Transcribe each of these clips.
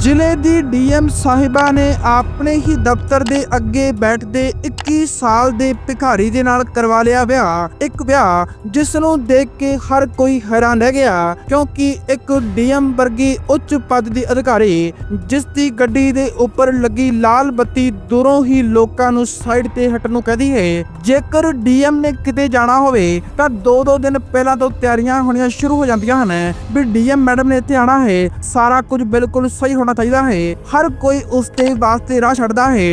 ਜ਼ਿਲ੍ਹੇ ਦੀ ਡੀਐਮ ਸਾਹਿਬਾ ਨੇ ਆਪਣੇ ਹੀ ਦਫ਼ਤਰ ਦੇ ਅੱਗੇ ਬੈਠਦੇ 21 ਸਾਲ ਦੇ ਭਿਖਾਰੀ ਦੇ ਨਾਲ ਕਰਵਾ ਲਿਆ ਵਿਆਹ। ਇੱਕ ਵਿਆਹ ਜਿਸ ਨੂੰ ਦੇਖ ਕੇ ਹਰ ਕੋਈ ਹੈਰਾਨ ਰਹਿ ਗਿਆ, ਕਿਉਂਕਿ ਇੱਕ ਡੀਐਮ ਵਰਗੀ ਉੱਚ ਪਦ ਦੀ ਅਧਿਕਾਰੀ ਜਿਸ ਦੀ ਗੱਡੀ ਦੇ ਉੱਪਰ ਲੱਗੀ ਲਾਲ ਬੱਤੀ ਦੂਰੋਂ ਹੀ ਲੋਕਾਂ ਨੂੰ ਸਾਈਡ ਤੇ ਹਟਣ ਨੂੰ ਕਹਦੀ ਹੈ ਜੇਕਰ ਡੀਐਮ ਨੇ ਕਿਤੇ ਜਾਣਾ ਹੋਵੇ, ਤਾਂ ਦੋ ਦੋ ਦਿਨ ਪਹਿਲਾਂ ਤੋਂ ਤਿਆਰੀਆਂ ਹੋਣੀਆਂ ਸ਼ੁਰੂ ਹੋ ਜਾਂਦੀਆਂ ਹਨ। ਵੀ ਡੀਐਮ ਮੈਡਮ ਨੇ ਇੱਥੇ ਆਣਾ ਹੈ, ਸਾਰਾ ਕੁਝ ਬਿਲਕੁਲ ਸਹੀ ਹੋਣਾ ਚਾਹੀਦਾ ਹੈ। ਹਰ ਕੋਈ ਉਸ ਦੇ ਵਾਸਤੇ ਰਾਹ ਛੱਡਦਾ ਹੈ